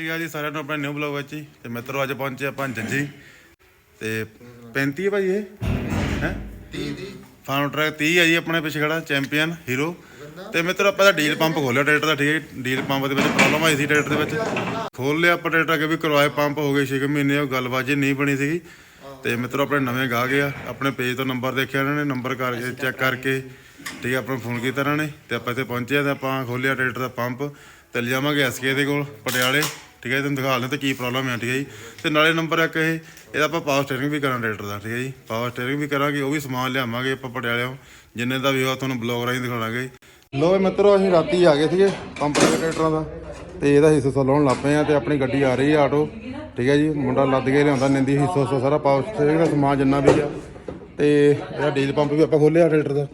ਸ਼੍ਰੀ ਅਕਾਲ ਜੀ ਸਾਰਿਆਂ ਨੂੰ ਆਪਣੇ ਨਿਊ ਬਲੌਗ ਵਿੱਚ ਜੀ ਤੇ ਮਿੱਤਰੋ ਅੱਜ ਪਹੁੰਚੇ ਆਪਾਂ ਜੱਜੀ। ਤੇ 35 ਹੈ ਭਾਈ ਇਹ? ਹੈ? 30 30 ਫਾਰਮ ਟਰੈਕ 30 ਹੈ ਜੀ ਆਪਣੇ ਪਿੱਛੇ ਖੜਾ ਚੈਂਪੀਅਨ ਹੀਰੋ ਤੇ ਮਿੱਤਰੋ ਆਪਾਂ ਦਾ ਡੀਲ ਪੰਪ ਖੋਲਿਆ ਟਰੈਕਟਰ ਦਾ ਠੀਕ ਹੈ ਜੀ। ਡੀਲ ਪੰਪ ਦੇ ਵਿੱਚ ਪ੍ਰੋਬਲਮ ਆਈ ਸੀ ਟਰੈਕਟਰ ਦੇ ਵਿੱਚ। ਖੋਲ ਲਿਆ ਆਪਾਂ ਟਰੈਕਟਰ ਅੱਗੇ ਵੀ ਕਰਵਾਏ ਪੰਪ ਹੋ ਗਏ 6 ਮਹੀਨੇ ਉਹ ਗੱਲਬਾਤ ਜੀ ਨਹੀਂ ਬਣੀ ਸੀਗੀ। ਤੇ ਮਿੱਤਰੋ ਆਪਣੇ ਨਵੇਂ ਗਾਹ ਗਿਆ ਆਪਣੇ ਪੇਜ ਤੋਂ ਨੰਬਰ ਦੇਖਿਆ ਇਹਨਾਂ ਨੇ ਨੰਬਰ ਕਰਕੇ ਚੈੱਕ ਕਰਕੇ ਠੀਕ ਹੈ ਆਪਾਂ ਨੂੰ ਫੋਨ ਕੀਤਾ ਇਹਨਾਂ ਨੇ। ਤੇ ਆਪਾਂ ਇੱਥੇ ਪਹੁੰਚੇ ਆ ਤੇ ਆਪਾਂ ਖੋਲਿਆ ਟਰੈਕਟਰ ਦਾ ਪੰਪ ਤੇ ਲਿਜਾਵਾਂਗੇ ਐਸਕੇ ਦੇ ਕੋਲ ਪਟਿਆਲੇ। ਠੀਕ ਹੈ ਜੀ, ਤੁਹਾਨੂੰ ਦਿਖਾ ਲੈਂਦੇ ਤੇ ਕੀ ਪ੍ਰੋਬਲਮ ਹੈ ਠੀਕ ਹੈ ਜੀ? ਤੇ ਨਾਲੇ ਨੰਬਰ ਇੱਕ ਇਹ ਇਹਦਾ ਆਪਾਂ ਪਾਵਰ ਸਟੀਅਰਿੰਗ ਵੀ ਕਰਾਂਗੇ ਟਰੈਕਟਰ ਦਾ ਠੀਕ ਹੈ ਜੀ? ਪਾਵਰ ਸਟੀਅਰਿੰਗ ਵੀ ਕਰਾਂਗੇ ਉਹ ਵੀ ਸਮਾਨ ਲਿਆਵਾਂਗੇ ਆਪਾਂ ਪਟਿਆਲਿਓਂ। ਜਿੰਨੇ ਦਾ ਵੀ ਹੋਇਆ ਤੁਹਾਨੂੰ ਬਲੌਗ ਰਾਹੀਂ ਦਿਖਾਵਾਂਗੇ ਲੋ ਮਿੱਤਰੋ ਅਸੀਂ ਰਾਤੀ ਆ ਗਏ ਸੀਗੇ ਪੰਪ ਦੇ ਟਰੈਕਟਰਾਂ ਦਾ। ਤੇ ਇਹਦਾ ਹਿੱਸਾ ਲਾਉਣ ਲੱਗ ਪਏ ਆ ਤੇ ਆਪਣੀ ਗੱਡੀ ਆ ਰਹੀ ਆ ਆਟੋ। ਠੀਕ ਹੈ ਜੀ? ਮੁੰਡਾ ਲੱਦ ਕੇ ਲਿਆਉਂਦਾ ਨਿੰਦੀ ਹਿੱਸਾ ਹੁੱਸਾ ਸਾਰਾ ਪਾਵਰ ਸਟੀਅਰਿੰਗ ਦਾ ਸਮਾਨ ਜਿੰਨਾ ਵੀ ਆ। ਤੇ ਇਹਦਾ ਡੀਜ਼ਲ ਪੰਪ ਵੀ ਆਪਾਂ ਖੋਲਿਆ ਟਰੈਕਟਰ ਦਾ।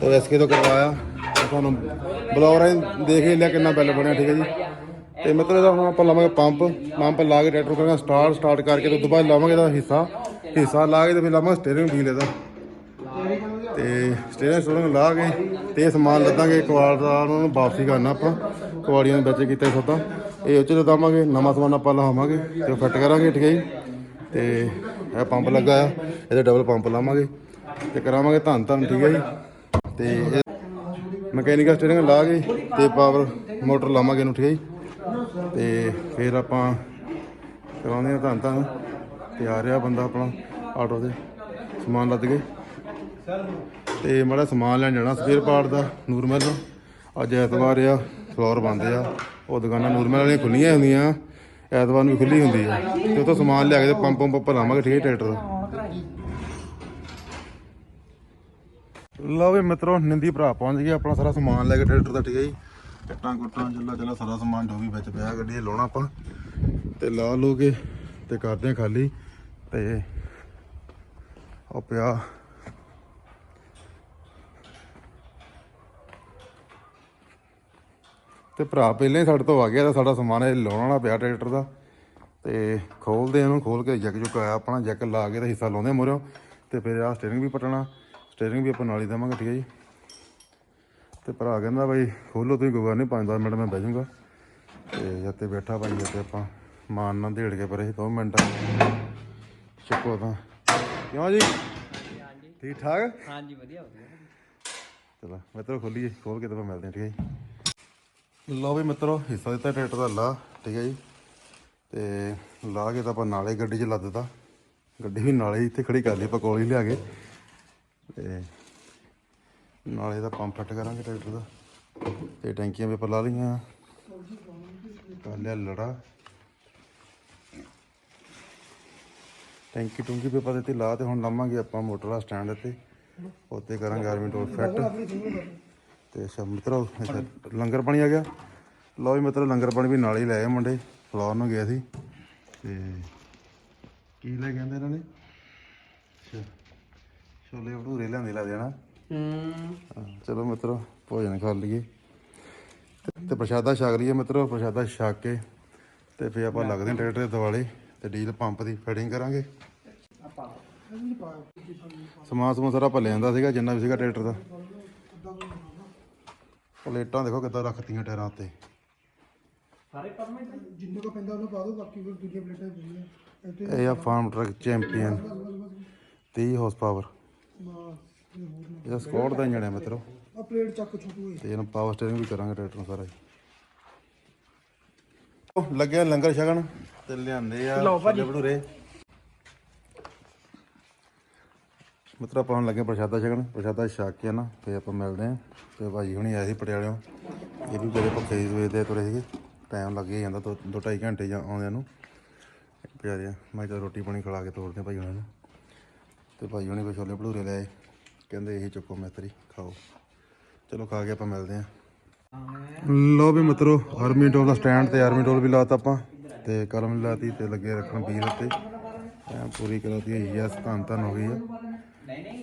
ਤੇ ਐਸਕੇ ਤੋਂ ਕਰਵਾਇਆ। ਤੇ ਤੁਹਾਨੂੰ ਬਲੌਗ ਰਾਹੀਂ ਦੇਖ ਹੀ ਲਿਆ ਕਿੰਨਾ ਬਿੱਲ ਬਣਿਆ ਠੀਕ ਹੈ ਜੀ? ਤੇ ਮਤਲਬ ਇਹਦਾ ਹੁਣ ਆਪਾਂ ਲਾਵਾਂਗੇ ਪੰਪ ਪੰਪ ਲਾ ਕੇ ਟਰੈਕਟਰ ਕਰਾਂਗੇ ਸਟਾਰਟ ਸਟਾਰਟ ਕਰਕੇ ਤੇ ਉਸ ਤੋਂ ਬਾਅਦ ਲਾਵਾਂਗੇ ਇਹਦਾ ਹਿੱਸਾ ਹਿੱਸਾ ਲਾ ਕੇ ਤੇ ਫਿਰ ਲਾਵਾਂਗੇ ਸਟੀਅਰਿੰਗ ਵੀਲ ਇਹਦਾ। ਤੇ ਸਟੀਅਰਿੰਗ ਸਟੂਰਿੰਗ ਲਾ ਕੇ ਤੇ ਇਹ ਸਮਾਨ ਲੱਦਾਂਗੇ ਕੁਆੜ ਦਾ, ਉਹਨਾਂ ਨੂੰ ਵਾਪਸੀ ਕਰਨਾ ਆਪਾਂ ਕੁਆੜੀਆਂ ਦੇ ਵਿੱਚ ਕੀਤਾ ਸੌਦਾ। ਇਹ ਉੱਚ ਲਦਾਵਾਂਗੇ ਨਵਾਂ ਸਮਾਨ ਆਪਾਂ ਲਾਵਾਂਗੇ ਤੇ ਫਿੱਟ ਕਰਾਂਗੇ ਠੀਕ ਹੈ ਜੀ। ਤੇ ਇਹ ਪੰਪ ਲੱਗਾ ਆ, ਇਹਦੇ ਡਬਲ ਪੰਪ ਲਾਵਾਂਗੇ ਤੇ ਕਰਾਵਾਂਗੇ ਧੰਨ ਧੰਨ ਠੀਕ ਹੈ ਜੀ। ਤੇ ਮਕੈਨੀਕਲ ਸਟੀਅਰਿੰਗ ਲਾ ਕੇ ਤੇ ਪਾਵਰ ਮੋਟਰ ਲਾਵਾਂਗੇ ਇਹਨੂੰ ਠੀਕ ਹੈ ਜੀ। ਤੇ ਫਿਰ ਆਪਾਂ ਕਰਾਉਂਦੇ ਆ ਧੰਨ ਧੰਨ। ਤੇ ਆ ਰਿਹਾ ਬੰਦਾ ਆਪਣਾ ਆਟੋ ਤੇ। ਸਮਾਨ ਲੱਦ ਕੇ। ਤੇ ਮਾੜਾ ਸਮਾਨ ਲੈਣ ਜਾਣਾ ਸਪੇਅਰ ਪਾਰਟ ਦਾ ਨੂਰਮਹਿਲ ਅੱਜ ਐਤਵਾਰ ਆ, ਫਲੋਰ ਬੰਦ ਆ। ਉਹ ਦੁਕਾਨਾਂ ਨੂਰਮਹਿਲ ਵਾਲੀਆਂ ਖੁੱਲੀਆਂ ਹੁੰਦੀਆਂ। ਐਤਵਾਰ ਨੂੰ ਵੀ ਖੁੱਲੀ ਹੁੰਦੀ ਆ। ਤੇ ਉਹ ਸਮਾਨ ਲਿਆ ਕੇ ਪੰਪ ਪੰਪ ਆਪਾਂ ਲਾਵਾਂਗੇ ਠੀਕ ਹੈ ਟਰੈਕਟਰ ਦਾ। ਲਓ ਵੀ ਮਿੱਤਰੋ, ਨਿੰਦੀ ਭਰਾ ਪਹੁੰਚ ਗਿਆ। ਆਪਣਾ ਸਾਰਾ ਸਮਾਨ ਲੈ ਕੇ ਟਰੈਕਟਰ ਦਾ ਠੀਕ ਹੈ ਜੀ। ਟੱਟਾਂ ਕੁੱਟਾਂ ਚੱਲਾ ਚੱਲਾ ਸਾਰਾ ਸਮਾਨ ਜੋ ਵੀ ਵਿੱਚ ਪਿਆ, ਗੱਡੀ 'ਚ ਲਾਉਣਾ ਆਪਾਂ। ਤੇ ਲਾ ਲੋ ਤੇ ਕਰਦੇ ਆ ਖਾਲੀ। ਤੇ ਉਹ ਪਿਆ। ਤੇ ਭਰਾ ਪਹਿਲਾਂ ਹੀ ਸਾਡੇ ਤੋਂ ਆ ਗਿਆ ਤਾਂ ਸਾਡਾ ਸਮਾਨ ਇਹ ਲਾਉਣ ਵਾਲਾ ਪਿਆ ਟਰੈਕਟਰ ਦਾ। ਤੇ ਖੋਲਦੇ ਇਹਨੂੰ, ਖੋਲ ਕੇ ਜੈਕ ਜੁਕ ਆਇਆ ਆਪਣਾ, ਜੈਕ ਲਾ ਕੇ ਤਾਂ ਹਿੱਸਾ ਲਾਉਂਦੇ ਮੁਰਿਓ ਤੇ ਫਿਰ ਆਹ ਸਟੀਅਰਿੰਗ ਵੀ ਪਟਣਾ। ਸਟੀਅਰਿੰਗ ਵੀ ਆਪਾਂ ਨਾਲ ਹੀ ਦੇਵਾਂਗੇ, ਠੀਕ ਹੈ ਜੀ। ਤੇ ਭਰਾ ਕਹਿੰਦਾ ਬਾਈ ਖੋਲੋ ਤੁਸੀਂ ਕੋਈ ਗੱਲ ਨਹੀਂ 5-10 ਮਿੰਟ ਮੈਂ ਬਹਿ ਜਾਊਂਗਾ। ਤੇ ਜਦ ਤੇ ਬੈਠਾ ਭਾਈ ਜਦ ਤੇ ਆਪਾਂ ਮਾਨ ਨਾਲ ਢੇੜ ਕੇ ਪਰੇ 2 ਮਿੰਟ। ਚੱਕੋ ਤਾਂ। ਕਿਉਂ ਜੀ? ਠੀਕ ਠਾਕ ਹਾਂਜੀ ਵਧੀਆ ਵਧੀਆ। ਚਲੋ ਮਿੱਤਰੋ ਖੋਲੀਏ ਖੋਲ ਕੇ ਤਾਂ ਮਿਲਦੇ ਹਾਂ ਠੀਕ ਹੈ ਜੀ। ਲਓ ਵੀ ਮਿੱਤਰੋ ਹਿੱਸਾ ਦਿੱਤਾ ਟਰੈਕਟਰ ਦਾ ਲਾ ਠੀਕ ਹੈ ਜੀ। ਤੇ ਲਾ ਕੇ ਤਾਂ ਆਪਾਂ ਨਾਲੇ ਗੱਡੀ 'ਚ ਲੱਦ ਦਿੱਤਾ ਗੱਡੀ ਵੀ ਨਾਲੇ ਇੱਥੇ ਖੜੀ ਕਰ ਲਈ ਆਪਾਂ ਕੋਲ ਹੀ ਲਿਆ ਕੇ। ਤੇ ਨਾਲੇ ਦਾ ਪੰਪ ਫਿੱਟ ਕਰਾਂਗੇ ਟਰੈਕਟਰ ਦਾ। ਤੇ ਟੈਂਕੀਆਂ ਪੇਪਰ ਲਾ ਲਈਆਂ। ਕਰ ਲਿਆ ਲੜਾ। ਟੈਂਕੀ ਟੁੰਕੀ ਪੇਪਰ ਆਪਾਂ ਦਿੱਤੀ, ਲਾ ਤੇ ਹੁਣ ਲਾਵਾਂਗੇ ਆਪਾਂ ਮੋਟਰ ਦਾ ਸਟੈਂਡ ਤੇ ਉੱਤੇ ਕਰਾਂਗੇ ਆਰਮੀ ਟੋਲ ਫਿੱਟ। ਤੇ ਅੱਛਾ, ਮਿੱਤਰੋ ਲੰਗਰ ਪਾਣੀ ਆ ਗਿਆ। ਲਓ ਵੀ ਮਿੱਤਰੋ, ਲੰਗਰ ਪਾਣੀ ਵੀ ਨਾਲ ਹੀ ਲੈ ਆਏ ਮੁੰਡੇ। ਫਲੋਰ ਨੂੰ ਗਿਆ ਸੀ। ਤੇ ਕੀ ਲੈ ਕਹਿੰਦੇ ਇਹਨਾਂ ਨੇ? ਅੱਛਾ, ਛੋਲੇ ਭਟੂਰੇ ਲਿਆਂਦੇ ਲੱਗਦੇ ਨਾ ਹੂੰ। ਚਲੋ ਮਿੱਤਰੋ ਭੋਜਨ ਖਾ ਲਈਏ। ਤੇ- ਪ੍ਰਸ਼ਾਦਾ ਛਕ ਲਈਏ ਮਿੱਤਰੋ ਪ੍ਰਸ਼ਾਦਾ ਛਕ ਕੇ ਤੇ ਫਿਰ ਆਪਾਂ ਲੱਗਦੇ ਹਾਂ ਟਰੈਕਟਰ ਦੇ ਤੇ ਡੀਜ਼ਲ ਪੰਪ ਦੀ ਫਿਟਿੰਗ ਕਰਾਂਗੇ। ਸਮਾਨ ਸਮੂਨ ਸਾਰਾ ਆਪਾਂ ਲੈ ਆਂਦਾ ਸੀਗਾ ਜਿੰਨਾ ਵੀ ਸੀਗਾ ਟਰੈਕਟਰ ਦਾ। ਪਲੇਟਾਂ ਦੇਖੋ ਕਿੱਦਾਂ ਰੱਖਤੀਆਂ ਟਾਇਰਾਂ ਉੱਤੇ। ਜਿੰਨੇ ਕੋ ਪੈਂਦਾ ਉਹਨੂੰ ਪਾ ਦਿਓ ਬਾਕੀ ਫਿਰ ਦੂਜੀਆਂ ਪਲੇਟਾਂ ਇੱਥੇ ਇਹ ਆ farm truck champion 30 horse power ਇਹਦਾ ਸਕੌਟ ਦਾ ਇੰਜਣ ਹੈ ਮਿੱਤਰੋ। ਆ ਪਲੇਟ ਚੱਕ ਛੋਟੂ ਹੋਏ ਤੇ ਇਹਨੂੰ ਪਾਵਰ ਸਟੀਅਰਿੰਗ ਵੀ ਕਰਾਂਗੇ ਟਰੈਕਟਰ ਨੂੰ ਸਾਰਾ ਹੀ। ਲੱਗਿਆ ਲੰਗਰ ਛਕਣ। ਤੇ ਲਿਆਂਦੇ ਆ ਛੋਲੇ ਭਟੂਰੇ। ਮਿੱਤਰ ਆਪਾਂ ਹੁਣ ਲੱਗੇ ਪ੍ਰਸ਼ਾਦਾ ਛਕਣ। ਪ੍ਰਸ਼ਾਦਾ ਛਕ ਕੇ ਨਾ ਫੇਰ ਆਪਾਂ ਮਿਲਦੇ ਆਂ। ਤੇ ਭਾਜੀ ਹੁਣੀ ਆਏ ਸੀ ਪਟਿਆਲਿਓਂ। ਇਹ ਵੀ ਬੜੇ ਭੁੱਖੇ ਹੀ ਸਵੇਰ ਤੁਰੇ ਸੀਗੇ। ਟਾਈਮ ਲੱਗ ਹੀ ਜਾਂਦਾ ਦੋ ਦੋ ਢਾਈ ਘੰਟੇ ਜਾਂ ਆਉਂਦਿਆਂ ਨੂੰ। ਪਿਆਰਿਆ ਮੈਂ ਤਾਂ ਰੋਟੀ ਪਾਣੀ ਖਿਲਾ ਕੇ ਤੋਰਦੇ ਆਂ ਭਾਈ ਹੁਣਾਂ ਨੂੰ। ਤੇ ਭਾਈ ਹੁਣੀ ਕੋਈ ਛੋਲੇ ਭਟੂਰੇ ਲੈ ਆਏ। ਕਹਿੰਦੇ ਇਹੀ ਚੁੱਕੋ ਮਿਸਤਰੀ ਖਾਓ। ਚਲੋ ਖਾ ਕੇ ਆਪਾਂ ਮਿਲਦੇ ਆਂ ਲੋ ਵੀ ਮਿੱਤਰੋ, ਆਰਮੀ ਟੋਲ ਦਾ ਸਟੈਂਡ ਤੇ ਆਰਮੀ ਡੋਲ ਵੀ ਲਾਤਾ ਆਪਾਂ ਤੇ ਕਲਮ ਵੀ ਲਾਤੀ ਤੇ ਲੱਗੇ ਰੱਖਣ ਵੀਰ 'ਤੇ ਐਂ ਪੂਰੀ ਕਰਾਤੀ ਹੈ ਧੰਨ ਧੰਨ ਹੋ ਗਈ ਆ।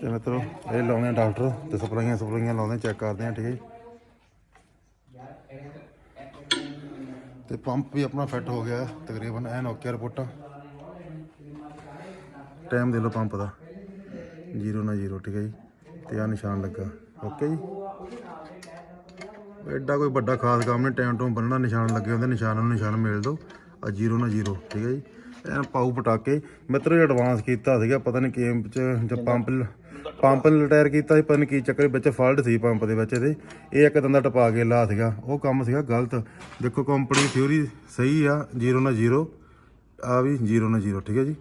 ਤੇ ਮਿੱਤਰੋ, ਇਹ ਲਾਉਂਦੇ ਆ ਡਾਕਟਰ ਤੇ ਸਪਲਾਈਆਂ ਸਪਲਾਈਆਂ ਲਾਉਂਦੇ ਚੈੱਕ ਕਰਦੇ ਆ ਠੀਕ ਹੈ ਜੀ। ਤੇ ਪੰਪ ਵੀ ਆਪਣਾ ਫਿੱਟ ਹੋ ਗਿਆ, ਤਕਰੀਬਨ ਐਨ ਓਕੇ ਰਿਪੋਰਟਾਂ। ਟਾਈਮ ਦੇ ਲਓ ਪੰਪ ਦਾ। ਜ਼ੀਰੋ ਨਾ ਜ਼ੀਰੋ, ਠੀਕ ਹੈ ਜੀ। ਤੇ ਆ ਨਿਸ਼ਾਨ ਲੱਗਾ। ਓਕੇ ਜੀ? ਐਡਾ ਕੋਈ ਵੱਡਾ ਖਾਸ ਕੰਮ ਨਹੀਂ ਟਾਈਮ ਟੂਮ ਬੰਨਣਾ, ਨਿਸ਼ਾਨ ਲੱਗੇ ਹੁੰਦੇ, ਨਿਸ਼ਾਨ ਨੂੰ ਨਿਸ਼ਾਨ ਮਿਲ ਦਿਓ। ਆ ਜੀਰੋ ਨਾ ਜੀਰੋ ਠੀਕ ਹੈ ਜੀ? ਐਨ ਪਾਉ ਪਟਾਕੇ। ਮਿੱਤਰੋ, ਇਹ ਐਡਵਾਂਸ ਕੀਤਾ ਸੀਗਾ, ਪਤਾ ਨਹੀਂ ਕੇਮ ਚ ਜਾਂ ਪੰਪ ਪੰਪ ਲਟਾਇਰ ਕੀਤਾ ਸੀ, ਪਤਾ ਨਹੀਂ ਕੀ ਚੱਕਰ ਵਿੱਚ ਫਾਲਟ ਸੀ ਪੰਪ ਦੇ ਵਿੱਚ ਇਹਦੇ। ਇਹ ਇੱਕ ਦੰਦਾ ਟਪਾ ਕੇ ਲਾ ਸੀਗਾ। ਉਹ ਕੰਮ ਸੀਗਾ ਗਲਤ। ਦੇਖੋ ਕੰਪਨੀ ਥਿਊਰੀ ਸਹੀ ਆ ਜੀਰੋ ਨਾ ਜੀਰੋ ਆ ਵੀ ਜੀਰੋ ਨਾ ਜੀਰੋ ਠੀਕ ਹੈ ਜੀ?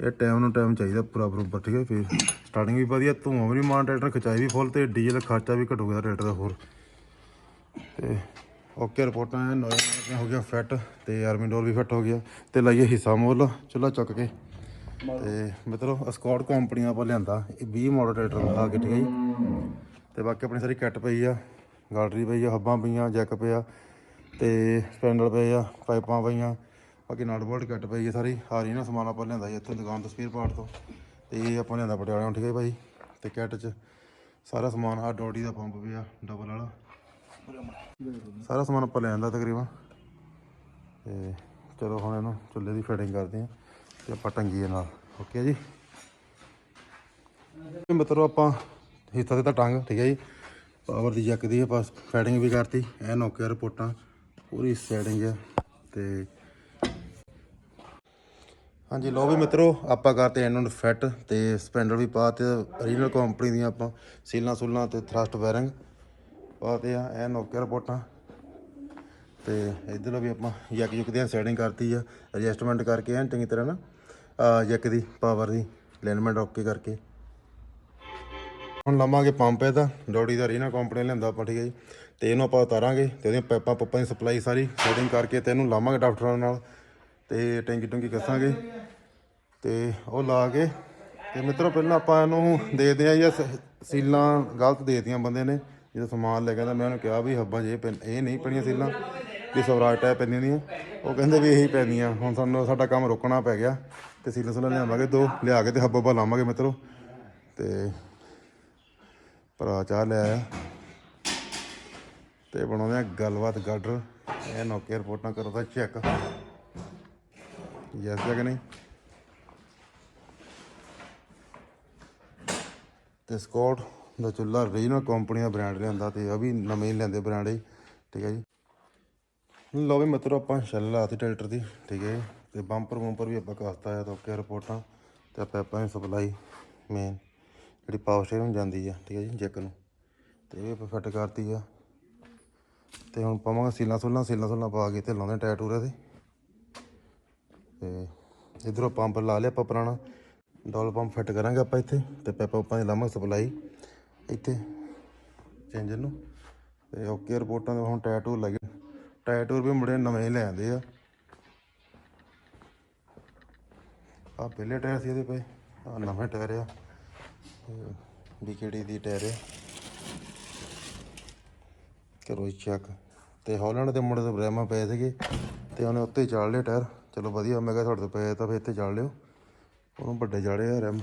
ਇਹ ਟਾਈਮ ਨੂੰ ਟਾਈਮ ਚਾਹੀਦਾ ਪੂਰਾ ਬਰੋਬਰ, ਠੀਕ ਹੈ ਫਿਰ ਸਟਾਰਟਿੰਗ ਵੀ ਵਧੀਆ, ਧੂਆਂ ਵੀ ਨਹੀਂ ਮਾਨ ਟਰੈਕਟਰ ਖਿਚਾਈ ਵੀ ਫੁੱਲ ਤੇ ਡੀਜ਼ਲ ਖਰਚਾ ਵੀ ਘਟੂਗਾ ਟਰੈਕਟਰ ਦਾ ਹੋਰ। ਤੇ ਓਕੇ ਰਿਪੋਰਟਾਂ ਐ ਨੋਏ ਹੋ ਗਿਆ ਫਿੱਟ ਤੇ ਆਰਮੀ ਡੋਰ ਵੀ ਫਿੱਟ ਹੋ ਗਿਆ ਤੇ ਲਾਈਏ ਹਿੱਸਾ ਮੁੱਲ, ਚੁੱਲਾ ਚੁੱਕ ਕੇ। ਤੇ ਮਿੱਤਰੋ ਸਕਾਟ ਕੰਪਨੀ ਆਪਾਂ ਲਿਆਂਦਾ, ਇਹ 20 ਮਾਡਲ ਟਰੈਕਟਰ ਆ ਕੇ, ਠੀਕ ਹੈ ਜੀ। ਤੇ ਬਾਕੀ ਆਪਣੀ ਸਾਰੀ ਕਿੱਟ ਪਈ ਆ ਗਾਲਰੀ ਪਈ ਆ, ਹੱਬਾਂ ਪਈਆਂ, ਜੈਕ ਪਿਆ, ਤੇ ਸਪੈਂਡਲ ਪਏ ਆ, ਪਾਈਪਾਂ ਪਈਆਂ ਬਾਕੀ ਨਟ ਬੋਲਟ ਕਿੱਟ ਪਈ ਆ ਸਾਰੀ। ਹਾਰੀ ਨਾ ਸਮਾਨ ਆਪਾਂ ਲਿਆਂਦਾ ਜੀ ਇੱਥੋਂ ਦੁਕਾਨ ਤੋਂ ਸਪੇਅਰ ਪਾਰਟ ਤੋਂ। ਤੇ ਇਹ ਆਪਾਂ ਲਿਆਂਦਾ ਪਟਿਆਲਿਓਂ ਠੀਕ ਹੈ ਭਾਈ? ਤੇ ਕੈਟ 'ਚ ਸਾਰਾ ਸਮਾਨ ਆ ਡੋਡੀ ਦਾ ਪੰਪ ਵੀ ਆ ਡਬਲ ਵਾਲਾ। ਸਾਰਾ ਸਮਾਨ ਆਪਾਂ ਲਿਆਂਦਾ ਤਕਰੀਬਨ। ਤੇ ਚਲੋ ਹੁਣ ਇਹਨੂੰ ਚੁੱਲ੍ਹੇ ਦੀ ਫਿਟਿੰਗ ਕਰਦੇ ਆ ਤੇ ਆਪਾਂ ਟੰਗੀਏ ਨਾਲ ਓਕੇ ਜੀ? ਮਿੱਤਰੋ ਆਪਾਂ ਹਿੱਸਾ ਤੇ ਤਾਂ ਟੰਗ, ਠੀਕ ਹੈ ਜੀ? ਪਾਵਰ ਦੀ ਜੱਕ ਦੀ ਆਪਾਂ ਫੈਟਿੰਗ ਵੀ ਕਰਤੀ ਐ ਨੋਕਿਆ ਰਿਪੋਰਟਾਂ, ਪੂਰੀ ਸੈਟਿੰਗ ਹੈ ਤੇ ਹਾਂਜੀ ਲੋ ਵੀ ਮਿੱਤਰੋ, ਆਪਾਂ ਕਰਤੇ ਇਹਨਾਂ ਨੂੰ ਫਿੱਟ ਤੇ ਸਪੈਂਡਰ ਵੀ ਪਾਤੇ ਓਰੀਜਨਲ ਕੰਪਨੀ ਦੀਆਂ ਆਪਾਂ ਸੀਲਾਂ ਸੂਲਾਂ ਤੇ ਥਰਸਟ ਬੈਰਿੰਗ ਪਾਤੇ ਆ ਐਨ ਓਕੇ ਰਿਪੋਰਟਾਂ। ਤੇ ਇਧਰ ਵੀ ਆਪਾਂ ਯੱਕ ਯੁੱਕ ਦੀਆਂ ਸੈਟਿੰਗ ਕਰਤੀ ਆ ਐਡਜਸਟਮੈਂਟ ਕਰਕੇ ਐਨ ਚੰਗੀ ਤਰ੍ਹਾਂ ਨਾ, ਆ ਯੱਕ ਦੀ ਪਾਵਰ ਦੀ ਅਲਾਈਨਮੈਂਟ ਓਕੇ ਕਰਕੇ। ਹੁਣ ਲਵਾਂਗੇ ਪੰਪ ਇਹਦਾ ਡੋਡੀ ਦਾ ਰੀਨਾ ਕੰਪਨੀ ਲਿਆਂਦਾ ਆਪਾਂ, ਠੀਕ ਹੈ ਜੀ। ਤੇ ਇਹਨੂੰ ਆਪਾਂ ਉਤਾਰਾਂਗੇ ਤੇ ਉਹਦੀਆਂ ਪਾਈਪਾਂ ਪੱਪਾਂ ਦੀ ਸਪਲਾਈ ਸਾਰੀ ਸੈਟਿੰਗ ਕਰਕੇ ਤੇ ਇਹਨੂੰ ਲਾਵਾਂਗੇ ਡਾਕਟਰਾਂ ਨਾਲ। ਤੇ ਟੈਂਕੀ ਟੁੰਕੀ ਕੱਸਾਂਗੇ ਤੇ ਉਹ ਲਾ ਕੇ ਤੇ ਮਿੱਤਰੋ ਪਹਿਲਾਂ ਆਪਾਂ ਇਹਨੂੰ ਦੇਖਦੇ ਆ ਜਾਂ ਸੀਲਾਂ ਗਲਤ ਦੇਤੀਆਂ ਬੰਦੇ ਨੇ ਜਦੋਂ ਸਮਾਨ ਲੈ ਕੇ ਆਂਦਾ, ਮੈਂ ਉਹਨੂੰ ਕਿਹਾ ਵੀ ਹੱਬਾਂ 'ਚ ਇਹ ਪੈਣ- ਇਹ ਨਹੀਂ ਪੈਣੀਆਂ ਸੀਲਾਂ, ਵੀ ਸਵਰਾਜ ਟਾਇਪ ਪੈਂਦੀਆਂ ਦੀਆਂ ਉਹ ਕਹਿੰਦੇ ਵੀ ਇਹੀ ਪੈਂਦੀਆਂ, ਹੁਣ ਸਾਨੂੰ ਸਾਡਾ ਕੰਮ ਰੋਕਣਾ ਪੈ ਗਿਆ ਤੇ ਸੀਲਾਂ ਸੁਲਾਂ ਲਿਆਵਾਂਗੇ, ਦੋ ਲਿਆ ਕੇ ਤੇ ਹੱਬ ਹੱਬਾ ਲਾਵਾਂਗੇ ਮਿੱਤਰੋ। ਤੇ ਭਰਾ ਚਾਹ ਲੈ ਆਇਆ। ਤੇ ਬਣਾਉਂਦੇ ਆ ਗੱਲਬਾਤ, ਗਾਡਰ। ਇਹ ਨੋਕੇ ਰਿਪੋਰਟਾਂ ਕਰਦਾ ਚੈੱਕ। ਯੈਸ ਜਾਂ ਕਿ ਨਹੀਂ ਤੇ ਸਕਾਟ ਦਾ ਚੁੱਲ੍ਹਾ ਰੀਜਨਲ ਕੰਪਨੀ ਦਾ ਬ੍ਰਾਂਡ ਲਿਆਂਦਾ ਤੇ ਆ ਵੀ ਨਵੇਂ ਹੀ ਲਿਆਂਦੇ ਬ੍ਰਾਂਡ ਹੀ ਠੀਕ ਹੈ ਜੀ। ਲਓ ਵੀ ਮਤਲਬ ਆਪਾਂ ਛੱਲ ਲਾਤੀ ਟਰੈਕਟਰ ਦੀ, ਠੀਕ ਹੈ ਜੀ। ਤੇ ਬੰਪਰ ਬੰਪਰ ਵੀ ਆਪਾਂ ਕਰਤਾ ਆ ਤਾਂ ਓਕੇ ਰਿਪੋਰਟਾਂ। ਤੇ ਪੈਪਾਂ ਦੀ ਸਪਲਾਈ ਮੇਨ ਜਿਹੜੀ ਪਾਵਰ ਸਟੇਸ਼ਨ ਨੂੰ ਜਾਂਦੀ ਆ, ਠੀਕ ਹੈ ਜੀ ਜੈਕ ਨੂੰ। ਤੇ ਇਹ ਆਪਾਂ ਫਿੱਟ ਕਰਤੀ ਆ। ਤੇ ਹੁਣ ਪਾਵਾਂਗੇ ਸੀਲਾਂ ਸੁਲਾਂ ਸੀਲਾਂ ਸੁਲਾਂ ਪਾ ਕੇ ਤੇ ਲਾਉਂਦੇ ਟਾਇਰ ਟੂਰੇ ਤੇ ਤੇ ਇਧਰੋਂ ਪੰਪ ਲਾ ਲਿਆ ਆਪਾਂ ਪੁਰਾਣਾ। ਡੋਲ ਪੰਪ ਫਿੱਟ ਕਰਾਂਗੇ ਆਪਾਂ ਇੱਥੇ ਤੇ ਪੈਪਾ ਪੰਪਾਂ ਦੀ ਲਾਵਾਂਗੇ ਸਪਲਾਈ ਇੱਥੇ ਚੇਂਜਰ ਨੂੰ। ਤੇ ਓਕੇ ਰਿਪੋਰਟਾਂ ਦੇ ਹੁਣ ਟਾਇਰ ਟੂਰ ਲੱਗੇ। ਟਾਇਰ ਟੂਰ ਵੀ ਮੁੰਡੇ ਨਵੇਂ ਹੀ ਲੈ ਆਂਦੇ ਆ। ਆ ਪਹਿਲੇ ਟਾਇਰ ਸੀ ਇਹਦੇ ਪਏ ਆ ਨਵੇਂ ਟਾਇਰ ਆ। ਬੀਕੇਡੀ ਦੀ ਟਾਇਰ ਆ। ਕਰੋ ਚੈੱਕ ਤੇ ਹਾਲੈਂਡ ਦੇ ਮੁੰਡੇ ਦੇ ਬ੍ਰੇਮਾ ਪਏ ਸੀਗੇ ਤੇ ਉਹਨੇ ਉੱਤੇ ਹੀ ਚਾੜ ਲਿਆ ਟਾਇਰ। ਚਲੋ ਵਧੀਆ, ਮੈਂ ਕਿਹਾ ਤੁਹਾਡੇ ਤੋਂ ਪਏ ਤਾਂ ਫਿਰ ਇੱਥੇ ਚੜ ਲਿਓ। ਉਹਨੂੰ ਵੱਡੇ ਜਾੜੇ ਆ, ਰੈਮ।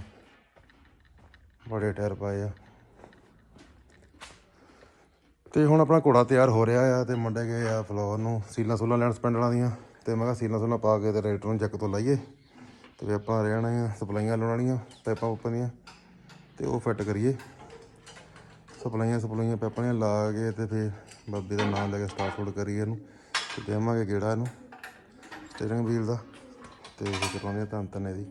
ਬੜੇ ਟਾਇਰ ਪਾਏ ਆ। ਤੇ ਹੁਣ ਆਪਣਾ ਘੋੜਾ ਤਿਆਰ ਹੋ ਰਿਹਾ ਆ ਤੇ ਮੁੰਡੇ ਗਏ ਆ ਫਲੋਰ ਨੂੰ, ਸੀਲਾਂ ਸੂਲਾਂ ਲੈਣ ਸਪੈਂਡਲਾਂ ਦੀਆਂ। ਤੇ ਮੈਂ ਕਿਹਾ ਸੀਲਾਂ ਸੂਲਾਂ ਪਾ ਕੇ ਤੇ ਰੇਟਰ ਨੂੰ ਜੱਕ ਤੋਂ ਲਾਈਏ। ਤੇ ਫਿਰ ਆਪਾਂ ਰਹਿਣਾ ਆ, ਸਪਲਾਈਆਂ ਲਾਉਣੀਆਂ ਪਾਈਪਾਂ ਉੱਪਰ ਦੀਆਂ। ਤੇ ਉਹ ਫਿੱਟ ਕਰੀਏ। ਸਪਲਾਈਆਂ ਸਪਲਾਈਆਂ ਪਾਈਪਾਂ ਲਾ ਕੇ ਤੇ ਫਿਰ ਬਾਬੇ ਦਾ ਨਾਮ ਲੈ ਕੇ ਸਟਾਰਟ ਫੁੱਟ ਕਰੀਏ ਇਹਨੂੰ। ਤੇ ਦੇਵਾਂਗੇ ਗੇੜਾ ਇਹਨੂੰ। ਸਟੀਅਰਿੰਗ ਵੀਲ ਦਾ, ਤੇ ਫਿਰ ਚਲਾਉਂਦੇ ਆ ਧੰਨ ਧੰਨ ਇਹਦੀ